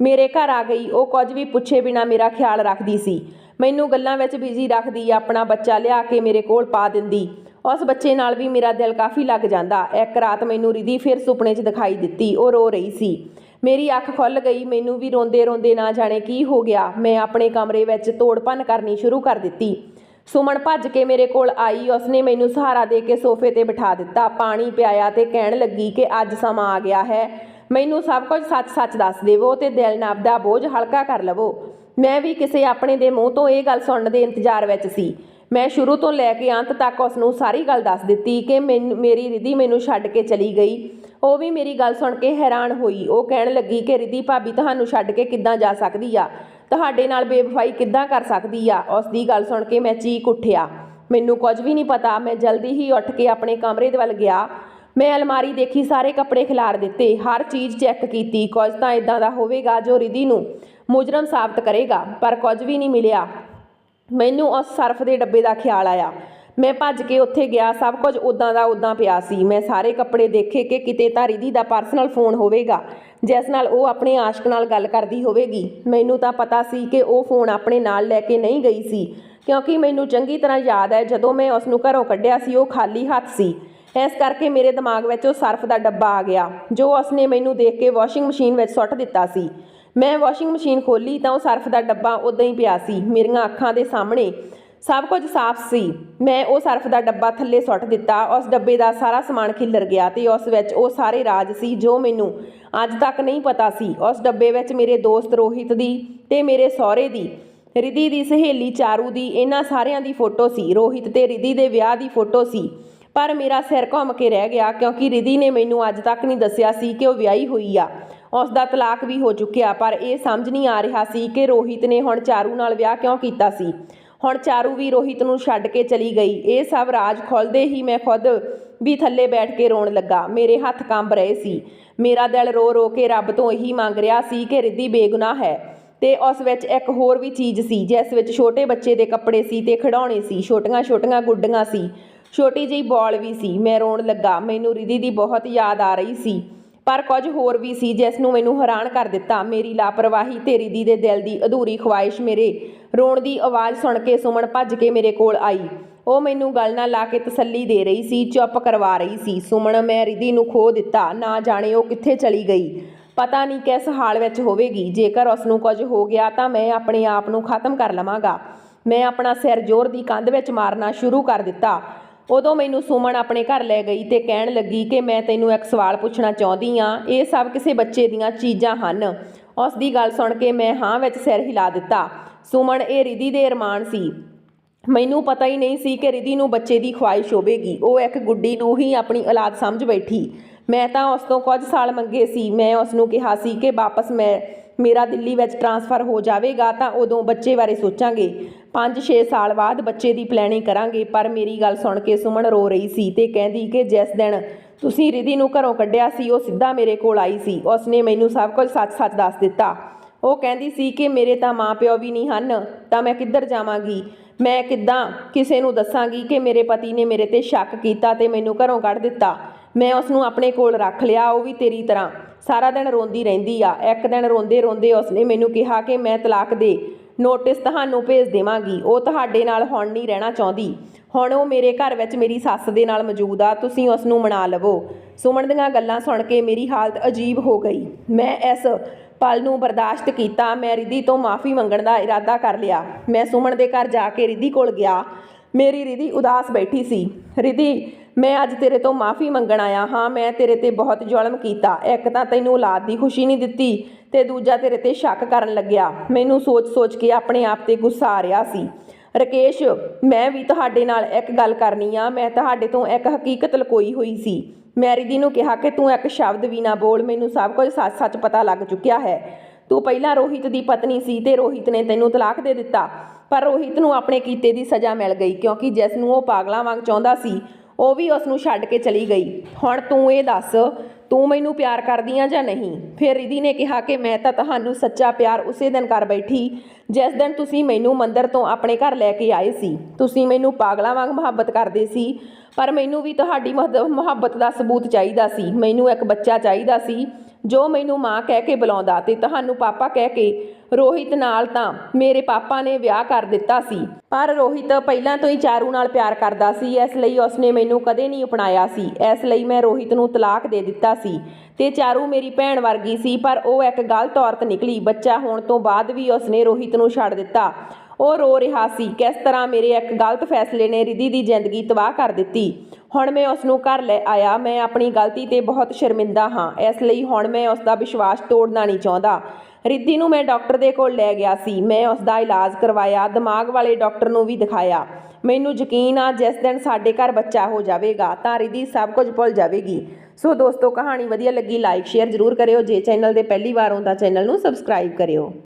ਮੇਰੇ ਘਰ ਆ ਗਈ। ਉਹ ਕੁਝ ਵੀ ਪੁੱਛੇ ਬਿਨਾ ਮੇਰਾ ਖਿਆਲ ਰੱਖਦੀ ਸੀ। ਮੈਨੂੰ ਗੱਲਾਂ ਵਿੱਚ ਬਿਜ਼ੀ ਰੱਖਦੀ, ਆਪਣਾ ਬੱਚਾ ਲਿਆ ਕੇ ਮੇਰੇ ਕੋਲ ਪਾ ਦਿੰਦੀ। ਉਸ ਬੱਚੇ ਨਾਲ ਵੀ ਮੇਰਾ ਦਿਲ ਕਾਫੀ ਲੱਗ ਜਾਂਦਾ। ਇੱਕ ਰਾਤ ਮੈਨੂੰ ਰਿਧੀ ਫਿਰ ਸੁਪਨੇ 'ਚ ਦਿਖਾਈ ਦਿੱਤੀ। ਉਹ ਰੋ ਰਹੀ ਸੀ। ਮੇਰੀ ਅੱਖ ਖੁੱਲ ਗਈ, ਮੈਨੂੰ ਵੀ ਰੋਂਦੇ ਰੋਂਦੇ ਨਾ ਜਾਣੇ ਕੀ ਹੋ ਗਿਆ। ਮੈਂ ਆਪਣੇ ਕਮਰੇ ਵਿੱਚ ਤੋੜ ਭੰਨ ਕਰਨੀ ਸ਼ੁਰੂ ਕਰ ਦਿੱਤੀ। ਸੁਮਨ ਭੱਜ ਕੇ ਮੇਰੇ ਕੋਲ ਆਈ, ਉਸਨੇ ਮੈਨੂੰ ਸਹਾਰਾ ਦੇ ਕੇ ਸੋਫੇ ਤੇ ਬਿਠਾ ਦਿੱਤਾ। ਪਾਣੀ ਪਿਆਇਆ ਤੇ ਕਹਿਣ ਲੱਗੀ ਕਿ ਅੱਜ ਸਮਾਂ ਆ ਗਿਆ ਹੈ। ਮੈਨੂੰ ਸਭ ਕੁਝ ਸੱਚ-ਸੱਚ ਦੱਸ ਦੇਵੋ ਤੇ ਦਿਲ ਨਾਬ ਦਾ ਬੋਝ ਹਲਕਾ ਕਰ ਲਵੋ। ਮੈਂ ਵੀ ਕਿਸੇ ਆਪਣੇ ਦੇ ਮੂੰਹ ਤੋਂ ਇਹ ਗੱਲ ਸੁਣਨ ਦੇ ਇੰਤਜ਼ਾਰ ਵਿੱਚ ਸੀ। ਮੈਂ ਸ਼ੁਰੂ ਤੋਂ ਲੈ ਕੇ ਅੰਤ ਤੱਕ ਉਸ ਨੂੰ ਸਾਰੀ ਗੱਲ ਦੱਸ ਦਿੱਤੀ ਕਿ ਮੈਨੂੰ, ਮੇਰੀ ਰਿਧੀ ਮੈਨੂੰ ਛੱਡ ਕੇ ਚਲੀ ਗਈ। ਉਹ ਵੀ ਮੇਰੀ ਗੱਲ ਸੁਣ ਕੇ ਹੈਰਾਨ ਹੋਈ। ਉਹ ਕਹਿਣ ਲੱਗੀ ਕਿ ਰਿਧੀ ਭਾਬੀ ਤੁਹਾਨੂੰ ਛੱਡ ਕੇ ਕਿੱਦਾਂ ਜਾ ਸਕਦੀ ਆ? ਤੁਹਾਡੇ ਨਾਲ ਬੇਵਫਾਈ ਕਿੱਦਾਂ ਕਰ ਸਕਦੀ ਆ? ਉਸ ਦੀ ਗੱਲ ਸੁਣ ਕੇ ਮੈਂ ਚੀਕ ਉੱਠਿਆ। ਮੈਨੂੰ ਕੁਝ ਵੀ ਨਹੀਂ ਪਤਾ। ਮੈਂ ਜਲਦੀ ਹੀ ਉੱਠ ਕੇ ਆਪਣੇ ਕਮਰੇ ਦੇ ਵੱਲ ਗਿਆ। ਮੈਂ ਅਲਮਾਰੀ ਦੇਖੀ, ਸਾਰੇ ਕੱਪੜੇ ਖਿਲਾਰ ਦਿੱਤੇ। ਹਰ ਚੀਜ਼ ਚੈੱਕ ਕੀਤੀ। ਕੁਝ ਤਾਂ ਇਦਾਂ ਦਾ ਹੋਵੇਗਾ ਜੋ ਰਿਧੀ ਨੂੰ ਮੁਜਰਮ ਸਾਬਤ ਕਰੇਗਾ, ਪਰ ਕੁਝ ਵੀ ਨਹੀਂ ਮਿਲਿਆ। ਮੈਨੂੰ ਉਸ ਸਰਫ ਦੇ ਡੱਬੇ ਦਾ ਖਿਆਲ ਆਇਆ। ਮੈਂ ਭੱਜ ਕੇ ਉੱਥੇ ਗਿਆ, ਸਭ ਕੁਝ ਉਦਾਂ ਦਾ ਉਦਾਂ ਪਿਆ ਸੀ। ਮੈਂ ਸਾਰੇ ਕੱਪੜੇ ਦੇਖੇ ਕਿ ਕਿਤੇ ਤਾਂ ਰਿਧੀ ਦਾ ਪਰਸਨਲ ਫੋਨ ਹੋਵੇਗਾ, ਜਿਸ ਨਾਲ ਉਹ ਆਪਣੇ ਆਸ਼ਕ ਨਾਲ ਗੱਲ ਕਰਦੀ ਹੋਵੇਗੀ। ਮੈਨੂੰ ਤਾਂ ਪਤਾ ਸੀ ਕਿ ਉਹ ਫੋਨ ਆਪਣੇ ਨਾਲ ਲੈ ਕੇ ਨਹੀਂ ਗਈ ਸੀ, ਕਿਉਂਕਿ ਮੈਨੂੰ ਚੰਗੀ ਤਰ੍ਹਾਂ ਯਾਦ ਹੈ, ਜਦੋਂ ਮੈਂ ਉਸ ਨੂੰ ਘਰੋਂ ਕੱਢਿਆ ਸੀ, ਉਹ ਖਾਲੀ ਹੱਥ ਸੀ। ਇਸ ਕਰਕੇ ਮੇਰੇ ਦਿਮਾਗ ਵਿੱਚ ਉਹ ਸਰਫ ਦਾ ਡੱਬਾ ਆ ਗਿਆ, ਜੋ ਉਸਨੇ ਮੈਨੂੰ ਦੇਖ ਕੇ ਵਾਸ਼ਿੰਗ ਮਸ਼ੀਨ ਵਿੱਚ ਸੁੱਟ ਦਿੱਤਾ ਸੀ। ਮੈਂ ਵਾਸ਼ਿੰਗ ਮਸ਼ੀਨ ਖੋਲੀ ਤਾਂ ਉਹ ਸਰਫ ਦਾ ਡੱਬਾ ਉਦਾਂ ਹੀ ਪਿਆ ਸੀ, ਮੇਰੀਆਂ ਅੱਖਾਂ ਦੇ ਸਾਹਮਣੇ। ਸਭ ਕੁਝ ਸਾਫ਼ ਸੀ। ਮੈਂ ਉਹ ਸਰਫ ਦਾ ਡੱਬਾ ਥੱਲੇ ਸੁੱਟ ਦਿੱਤਾ। ਉਸ ਡੱਬੇ ਦਾ ਸਾਰਾ ਸਮਾਨ ਖਿੱਲਰ ਗਿਆ ਤੇ ਉਸ ਵਿੱਚ ਉਹ ਸਾਰੇ ਰਾਜ ਸੀ ਜੋ ਮੈਨੂੰ ਅੱਜ ਤੱਕ ਨਹੀਂ ਪਤਾ ਸੀ। ਉਸ ਡੱਬੇ ਵਿੱਚ ਮੇਰੇ ਦੋਸਤ ਰੋਹਿਤ ਦੀ ਤੇ ਮੇਰੇ ਸਹੁਰੇ ਦੀ, ਰਿਧੀ ਦੀ ਸਹੇਲੀ ਚਾਰੂ ਦੀ ਇਹਨਾਂ ਸਾਰਿਆਂ ਦੀ ਫੋਟੋ ਸੀ। ਰੋਹਿਤ ਤੇ ਰਿਧੀ ਦੇ ਵਿਆਹ ਦੀ ਫੋਟੋ ਸੀ। ਪਰ ਮੇਰਾ ਸਿਰ ਘੁੰਮ ਕੇ ਰਹਿ ਗਿਆ ਕਿਉਂਕਿ ਰਿਧੀ ਨੇ ਮੈਨੂੰ ਅੱਜ ਤੱਕ ਨਹੀਂ ਦੱਸਿਆ ਸੀ ਕਿ ਉਹ ਵਿਆਹੀ ਹੋਈ ਆ। ਉਸ ਦਾ ਤਲਾਕ ਵੀ ਹੋ ਚੁੱਕਿਆ ਪਰ ਇਹ ਸਮਝ ਨਹੀਂ ਆ ਰਿਹਾ ਸੀ ਕਿ ਰੋਹਿਤ ਨੇ ਹੁਣ ਚਾਰੂ ਨਾਲ ਵਿਆਹ ਕਿਉਂ ਕੀਤਾ ਸੀ। ਹੁਣ ਚਾਰੂ ਵੀ ਰੋਹਿਤ ਨੂੰ ਛੱਡ ਕੇ ਚਲੀ ਗਈ। ਇਹ ਸਭ ਰਾਜ ਖੁੱਲਦੇ ਹੀ ਮੈਂ ਖੁਦ ਵੀ ਥੱਲੇ ਬੈਠ ਕੇ ਰੋਣ ਲੱਗਾ। ਮੇਰੇ ਹੱਥ ਕੰਬ ਰਹੇ ਸੀ। ਮੇਰਾ ਦਿਲ ਰੋ ਰੋ ਕੇ ਰੱਬ ਤੋਂ ਇਹੀ ਮੰਗ ਰਿਹਾ ਸੀ ਕਿ ਰਿੱਧੀ ਬੇਗੁਨਾਹ ਹੈ। ਤੇ ਉਸ ਵਿੱਚ ਇੱਕ ਹੋਰ ਵੀ ਚੀਜ਼ ਸੀ, ਜਿਸ ਵਿੱਚ ਛੋਟੇ ਬੱਚੇ ਦੇ ਕੱਪੜੇ ਸੀ ਤੇ ਖਿਡੌਣੇ ਸੀ। ਛੋਟੀਆਂ ਛੋਟੀਆਂ ਗੁੱਡੀਆਂ ਸੀ। ਛੋਟੀ ਜਿਹੀ ਬਾਲ ਵੀ ਸੀ। ਮੈਂ ਰੋਣ ਲੱਗਾ। ਮੈਨੂੰ ਰਿਧੀ ਦੀ ਬਹੁਤ ਯਾਦ ਆ ਰਹੀ ਸੀ। ਪਰ ਕੁਝ ਹੋਰ ਵੀ ਸੀ ਜਿਸ ਨੂੰ ਮੈਨੂੰ ਹੈਰਾਨ ਕਰ ਦਿੱਤਾ। ਮੇਰੀ ਲਾਪਰਵਾਹੀ ਤੇ ਰਿਧੀ ਦੇ ਦਿਲ ਦੀ ਅਧੂਰੀ ਖੁਆਇਸ਼ ਮੇਰੇ ਰੋਣ ਦੀ ਆਵਾਜ਼ ਸੁਣ ਕੇ ਸੁਮਨ ਭੱਜ ਕੇ ਮੇਰੇ ਕੋਲ ਆਈ। ਉਹ ਮੈਨੂੰ ਗੱਲ ਨਾਲ ਲਾ ਕੇ ਤਸੱਲੀ ਦੇ ਰਹੀ ਸੀ, ਚੁੱਪ ਕਰਵਾ ਰਹੀ ਸੀ। ਸੁਮਨ, ਮੈਂ ਰਿਧੀ ਨੂੰ ਖੋ ਦਿੱਤਾ। ਨਾ ਜਾਣੇ ਉਹ ਕਿੱਥੇ ਚਲੀ ਗਈ। ਪਤਾ ਨਹੀਂ ਕਿਸ ਹਾਲ ਵਿੱਚ ਹੋਵੇਗੀ। ਜੇਕਰ ਉਸ ਨੂੰ ਕੁਝ ਹੋ ਗਿਆ ਤਾਂ ਮੈਂ ਆਪਣੇ ਆਪ ਨੂੰ ਖਤਮ ਕਰ ਲਵਾਂਗਾ। ਮੈਂ ਆਪਣਾ ਸਿਰ ਜ਼ੋਰ ਦੀ ਕੰਧ ਵਿੱਚ ਮਾਰਨਾ ਸ਼ੁਰੂ ਕਰ ਦਿੱਤਾ। ਉਦੋਂ ਮੈਨੂੰ ਸੁਮਨ ਆਪਣੇ ਘਰ ਲੈ ਗਈ ਤੇ ਕਹਿਣ ਲੱਗੀ ਕਿ ਮੈਂ ਤੈਨੂੰ ਇੱਕ ਸਵਾਲ ਪੁੱਛਣਾ ਚਾਹੁੰਦੀ ਆ ਇਹ ਸਭ ਕਿਸੇ ਬੱਚੇ ਦੀਆਂ ਚੀਜ਼ਾਂ ਹਨ। ਉਸ ਦੀ ਗੱਲ ਸੁਣ ਕੇ ਮੈਂ ਹਾਂ ਵਿੱਚ ਸਿਰ ਹਿਲਾ ਦਿੱਤਾ। ਸੁਮਨ ਇਹ ਰਿਧੀ ਦੇ ਅਰਮਾਨ ਸੀ। ਮੈਨੂੰ ਪਤਾ ਹੀ ਨਹੀਂ ਸੀ ਕਿ ਰਿਧੀ ਨੂੰ ਬੱਚੇ ਦੀ ਖੁਆਇਸ਼ ਹੋਵੇਗੀ। ਉਹ ਇੱਕ ਗੁੱਡੀ ਨੂੰ ਹੀ ਆਪਣੀ ਔਲਾਦ ਸਮਝ ਬੈਠੀ। ਮੈਂ ਤਾਂ ਉਸ ਤੋਂ ਕੁਝ ਸਾਲ ਮੰਗੇ ਸੀ। ਮੈਂ ਉਸ ਨੂੰ ਕਿਹਾ ਸੀ ਕਿ ਵਾਪਸ ਮੈਂ ਮੇਰਾ ਦਿੱਲੀ ਵਿੱਚ ਟਰਾਂਸਫਰ ਹੋ ਜਾਵੇਗਾ ਤਾਂ ਉਦੋਂ ਬੱਚੇ ਬਾਰੇ ਸੋਚਾਂਗੇ। 5-6 ਸਾਲ ਬਾਅਦ ਬੱਚੇ ਦੀ ਪਲੈਨਿੰਗ ਕਰਾਂਗੇ, ਪਰ ਮੇਰੀ ਗੱਲ ਸੁਣ ਕੇ ਸੁਮਨ ਰੋ ਰਹੀ ਸੀ ਤੇ ਕਹਿੰਦੀ ਕਿ ਜਿਸ ਦਿਨ ਤੁਸੀਂ ਰਿਧੀ ਨੂੰ ਘਰੋਂ ਕੱਢਿਆ ਸੀ, ਉਹ ਸਿੱਧਾ ਮੇਰੇ ਕੋਲ ਆਈ ਸੀ। ਉਸਨੇ ਮੈਨੂੰ ਸਭ ਕੁਝ ਸੱਚ-ਸੱਚ ਦੱਸ ਦਿੱਤਾ। ਉਹ ਕਹਿੰਦੀ ਸੀ ਕਿ ਮੇਰੇ ਤਾਂ ਮਾਪਿਓ ਵੀ ਨਹੀਂ ਹਨ, ਤਾਂ ਮੈਂ ਕਿੱਧਰ ਜਾਵਾਂਗੀ? ਮੈਂ ਕਿੱਦਾਂ ਕਿਸੇ ਨੂੰ ਦੱਸਾਂਗੀ ਕਿ ਮੇਰੇ ਪਤੀ ਨੇ ਮੇਰੇ ਤੇ ਸ਼ੱਕ ਕੀਤਾ ਤੇ ਮੈਨੂੰ ਘਰੋਂ ਕੱਢ ਦਿੱਤਾ? ਮੈਂ ਉਸ ਨੂੰ ਆਪਣੇ ਕੋਲ ਰੱਖ ਲਿਆ, ਉਹ ਵੀ ਤੇਰੀ ਤਰ੍ਹਾਂ। ਸਾਰਾ ਦਿਨ ਰੋਂਦੀ ਰਹਿੰਦੀ ਆ। ਇੱਕ ਦਿਨ ਰੋਂਦੇ ਰੋਂਦੇ ਉਸਨੇ ਮੈਨੂੰ ਕਿਹਾ ਕਿ ਮੈਂ ਤਲਾਕ ਦੇ ਨੋਟਿਸ ਤੁਹਾਨੂੰ ਭੇਜ ਦੇਵਾਂਗੀ। ਉਹ ਤੁਹਾਡੇ ਨਾਲ ਹੁਣ ਨਹੀਂ ਰਹਿਣਾ ਚਾਹੁੰਦੀ। ਹੁਣ ਉਹ ਮੇਰੇ ਘਰ ਵਿੱਚ ਮੇਰੀ ਸੱਸ ਦੇ ਨਾਲ ਮੌਜੂਦ ਆ। ਤੁਸੀਂ ਉਸ ਨੂੰ ਮਨਾ ਲਵੋ। ਸੁਮਨ ਦੀਆਂ ਗੱਲਾਂ ਸੁਣ ਕੇ ਮੇਰੀ ਹਾਲਤ ਅਜੀਬ ਹੋ ਗਈ। ਮੈਂ ਇਸ ਪਲ ਨੂੰ ਬਰਦਾਸ਼ਤ ਕੀਤਾ। ਮੈਂ ਰਿਧੀ ਤੋਂ ਮਾਫੀ ਮੰਗਣ ਦਾ ਇਰਾਦਾ ਕਰ ਲਿਆ। ਮੈਂ ਸੁਮਨ ਦੇ ਘਰ ਜਾ ਕੇ ਰਿਧੀ ਕੋਲ ਗਿਆ। ਮੇਰੀ ਰਿਧੀ ਉਦਾਸ ਬੈਠੀ ਸੀ। ਰਿਧੀ ਮੈਂ ਅੱਜ ਤੇਰੇ ਤੋਂ ਮਾਫੀ ਮੰਗਣ ਆਇਆ ਹਾਂ। ਮੈਂ ਤੇਰੇ ਤੇ ਬਹੁਤ ਜ਼ੁਲਮ ਕੀਤਾ। ਇੱਕ ਤਾਂ ਤੈਨੂੰ ਔਲਾਦ ਦੀ ਖੁਸ਼ੀ ਨਹੀਂ ਦਿੱਤੀ ਤੇ ਦੂਜਾ ਤੇਰੇ ਤੇ ਸ਼ੱਕ ਕਰਨ ਲੱਗਿਆ। ਮੈਨੂੰ ਸੋਚ-ਸੋਚ ਕੇ ਆਪਣੇ ਆਪ ਤੇ ਗੁੱਸਾ ਆ ਰਿਹਾ ਸੀ। ਰਕੇਸ਼, ਮੈਂ ਵੀ ਤੁਹਾਡੇ ਨਾਲ ਇੱਕ ਗੱਲ ਕਰਨੀ ਆ। ਮੈਂ ਤੁਹਾਡੇ ਤੋਂ ਇੱਕ ਹਕੀਕਤ ਲਕੋਈ ਹੋਈ ਸੀ। ਮੈਰੀਦੀ ਨੂੰ ਕਿਹਾ ਕਿ ਤੂੰ ਇੱਕ ਸ਼ਬਦ ਵੀ ਨਾ ਬੋਲ। ਮੈਨੂੰ ਸਭ ਕੁਝ ਸੱਚ-ਸੱਚ ਪਤਾ ਲੱਗ ਚੁੱਕਿਆ ਹੈ। ਤੂੰ ਪਹਿਲਾਂ ਰੋਹਿਤ ਦੀ ਪਤਨੀ ਸੀ ਤੇ ਰੋਹਿਤ ਨੇ ਤੈਨੂੰ ਤਲਾਕ ਦੇ ਦਿੱਤਾ। ਪਰ ਰੋਹਿਤ ਨੂੰ ਆਪਣੇ ਕੀਤੇ ਦੀ ਸਜ਼ਾ ਮਿਲ ਗਈ ਕਿਉਂਕਿ ਜਿਸ ਨੂੰ ਉਹ ਪਾਗਲਾਂ ਵਾਂਗ ਚਾਹੁੰਦਾ ਸੀ ਉਹ ਵੀ ਉਸ ਨੂੰ ਛੱਡ ਕੇ ਚਲੀ ਗਈ। ਹੁਣ ਤੂੰ ਇਹ ਦੱਸ, ਤੂੰ ਮੈਨੂੰ ਪਿਆਰ ਕਰਦੀ ਆ ਜਾਂ ਨਹੀਂ? ਫਿਰ ਰਿਧੀ ਨੇ ਕਿਹਾ ਕਿ ਮੈਂ ਤਾਂ ਤੁਹਾਨੂੰ ਸੱਚਾ ਪਿਆਰ ਉਸੇ ਦਿਨ ਕਰ ਬੈਠੀ, ਜਿਸ ਦਿਨ ਤੁਸੀਂ ਮੈਨੂੰ ਮੰਦਰ ਤੋਂ ਆਪਣੇ ਘਰ ਲੈ ਕੇ ਆਏ ਸੀ। ਤੁਸੀਂ ਮੈਨੂੰ ਪਾਗਲਾਂ ਵਾਂਗ ਮੁਹੱਬਤ ਕਰਦੇ ਸੀ, ਪਰ ਮੈਨੂੰ ਵੀ ਤੁਹਾਡੀ ਮੁਹੱਬ- ਮੁਹੱਬਤ ਦਾ ਸਬੂਤ ਚਾਹੀਦਾ ਸੀ। ਮੈਨੂੰ ਇੱਕ ਬੱਚਾ ਚਾਹੀਦਾ ਸੀ, ਜੋ ਮੈਨੂੰ ਮਾਂ ਕਹਿ ਕੇ ਬੁਲਾਉਂਦਾ ਤੇ ਤੁਹਾਨੂੰ ਪਾਪਾ ਕਹਿ ਕੇ ਰੋਹਿਤ ਨਾਲ ਤਾਂ ਮੇਰੇ ਪਾਪਾ ਨੇ ਵਿਆਹ ਕਰ ਦਿੱਤਾ ਸੀ। ਪਰ ਰੋਹਿਤ ਪਹਿਲਾਂ ਤੋਂ ਹੀ ਚਾਰੂ ਨਾਲ ਪਿਆਰ ਕਰਦਾ ਸੀ। ਇਸ ਲਈ ਉਸਨੇ ਮੈਨੂੰ ਕਦੇ ਨਹੀਂ ਅਪਣਾਇਆ ਸੀ। ਇਸ ਲਈ ਮੈਂ ਰੋਹਿਤ ਨੂੰ ਤਲਾਕ ਦੇ ਦਿੱਤਾ ਸੀ ਤੇ ਚਾਰੂ ਮੇਰੀ ਭੈਣ ਵਰਗੀ ਸੀ। ਪਰ ਉਹ ਇੱਕ ਗਲਤ ਔਰਤ ਨਿਕਲੀ। ਬੱਚਾ ਹੋਣ ਤੋਂ ਬਾਅਦ ਵੀ ਉਸਨੇ ਰੋਹਿਤ ਨੂੰ ਛੱਡ ਦਿੱਤਾ। ਉਹ ਰੋ ਰਿਹਾ ਸੀ। ਕਿਸ ਤਰ੍ਹਾਂ ਮੇਰੇ ਇੱਕ ਗਲਤ ਫੈਸਲੇ ਨੇ ਰਿਧੀ ਦੀ ਜ਼ਿੰਦਗੀ ਤਬਾਹ ਕਰ ਦਿੱਤੀ। ਹੁਣ ਮੈਂ ਉਸ ਨੂੰ ਘਰ ਲੈ ਆਇਆ। ਮੈਂ ਆਪਣੀ ਗਲਤੀ ਤੇ ਬਹੁਤ ਸ਼ਰਮਿੰਦਾ ਹਾਂ। ਇਸ ਲਈ ਹੁਣ ਮੈਂ ਉਸ ਦਾ ਵਿਸ਼ਵਾਸ ਤੋੜਨਾ ਨਹੀਂ ਚਾਹੁੰਦਾ। ਰਿੱਧੀ ਨੂੰ ਮੈਂ ਡਾਕਟਰ ਦੇ ਕੋਲ ਲੈ ਗਿਆ ਸੀ। ਮੈਂ ਉਸ ਦਾ ਇਲਾਜ ਕਰਵਾਇਆ, ਦਿਮਾਗ ਵਾਲੇ ਡਾਕਟਰ ਨੂੰ ਵੀ ਦਿਖਾਇਆ। ਮੈਨੂੰ ਯਕੀਨ ਆ, ਜਿਸ ਦਿਨ ਸਾਡੇ ਘਰ ਬੱਚਾ ਹੋ ਜਾਵੇਗਾ, ਤਾਂ ਰਿੱਧੀ ਸਭ ਕੁਝ ਭੁੱਲ ਜਾਵੇਗੀ। ਸੋ ਦੋਸਤੋ, ਕਹਾਣੀ ਵਧੀਆ ਲੱਗੀ ਲਾਈਕ ਸ਼ੇਅਰ ਜ਼ਰੂਰ ਕਰਿਓ। ਜੇ ਚੈਨਲ ਦੇ ਪਹਿਲੀ ਵਾਰ ਹੋ ਤਾਂ ਚੈਨਲ ਨੂੰ ਸਬਸਕ੍ਰਾਈਬ ਕਰਿਓ।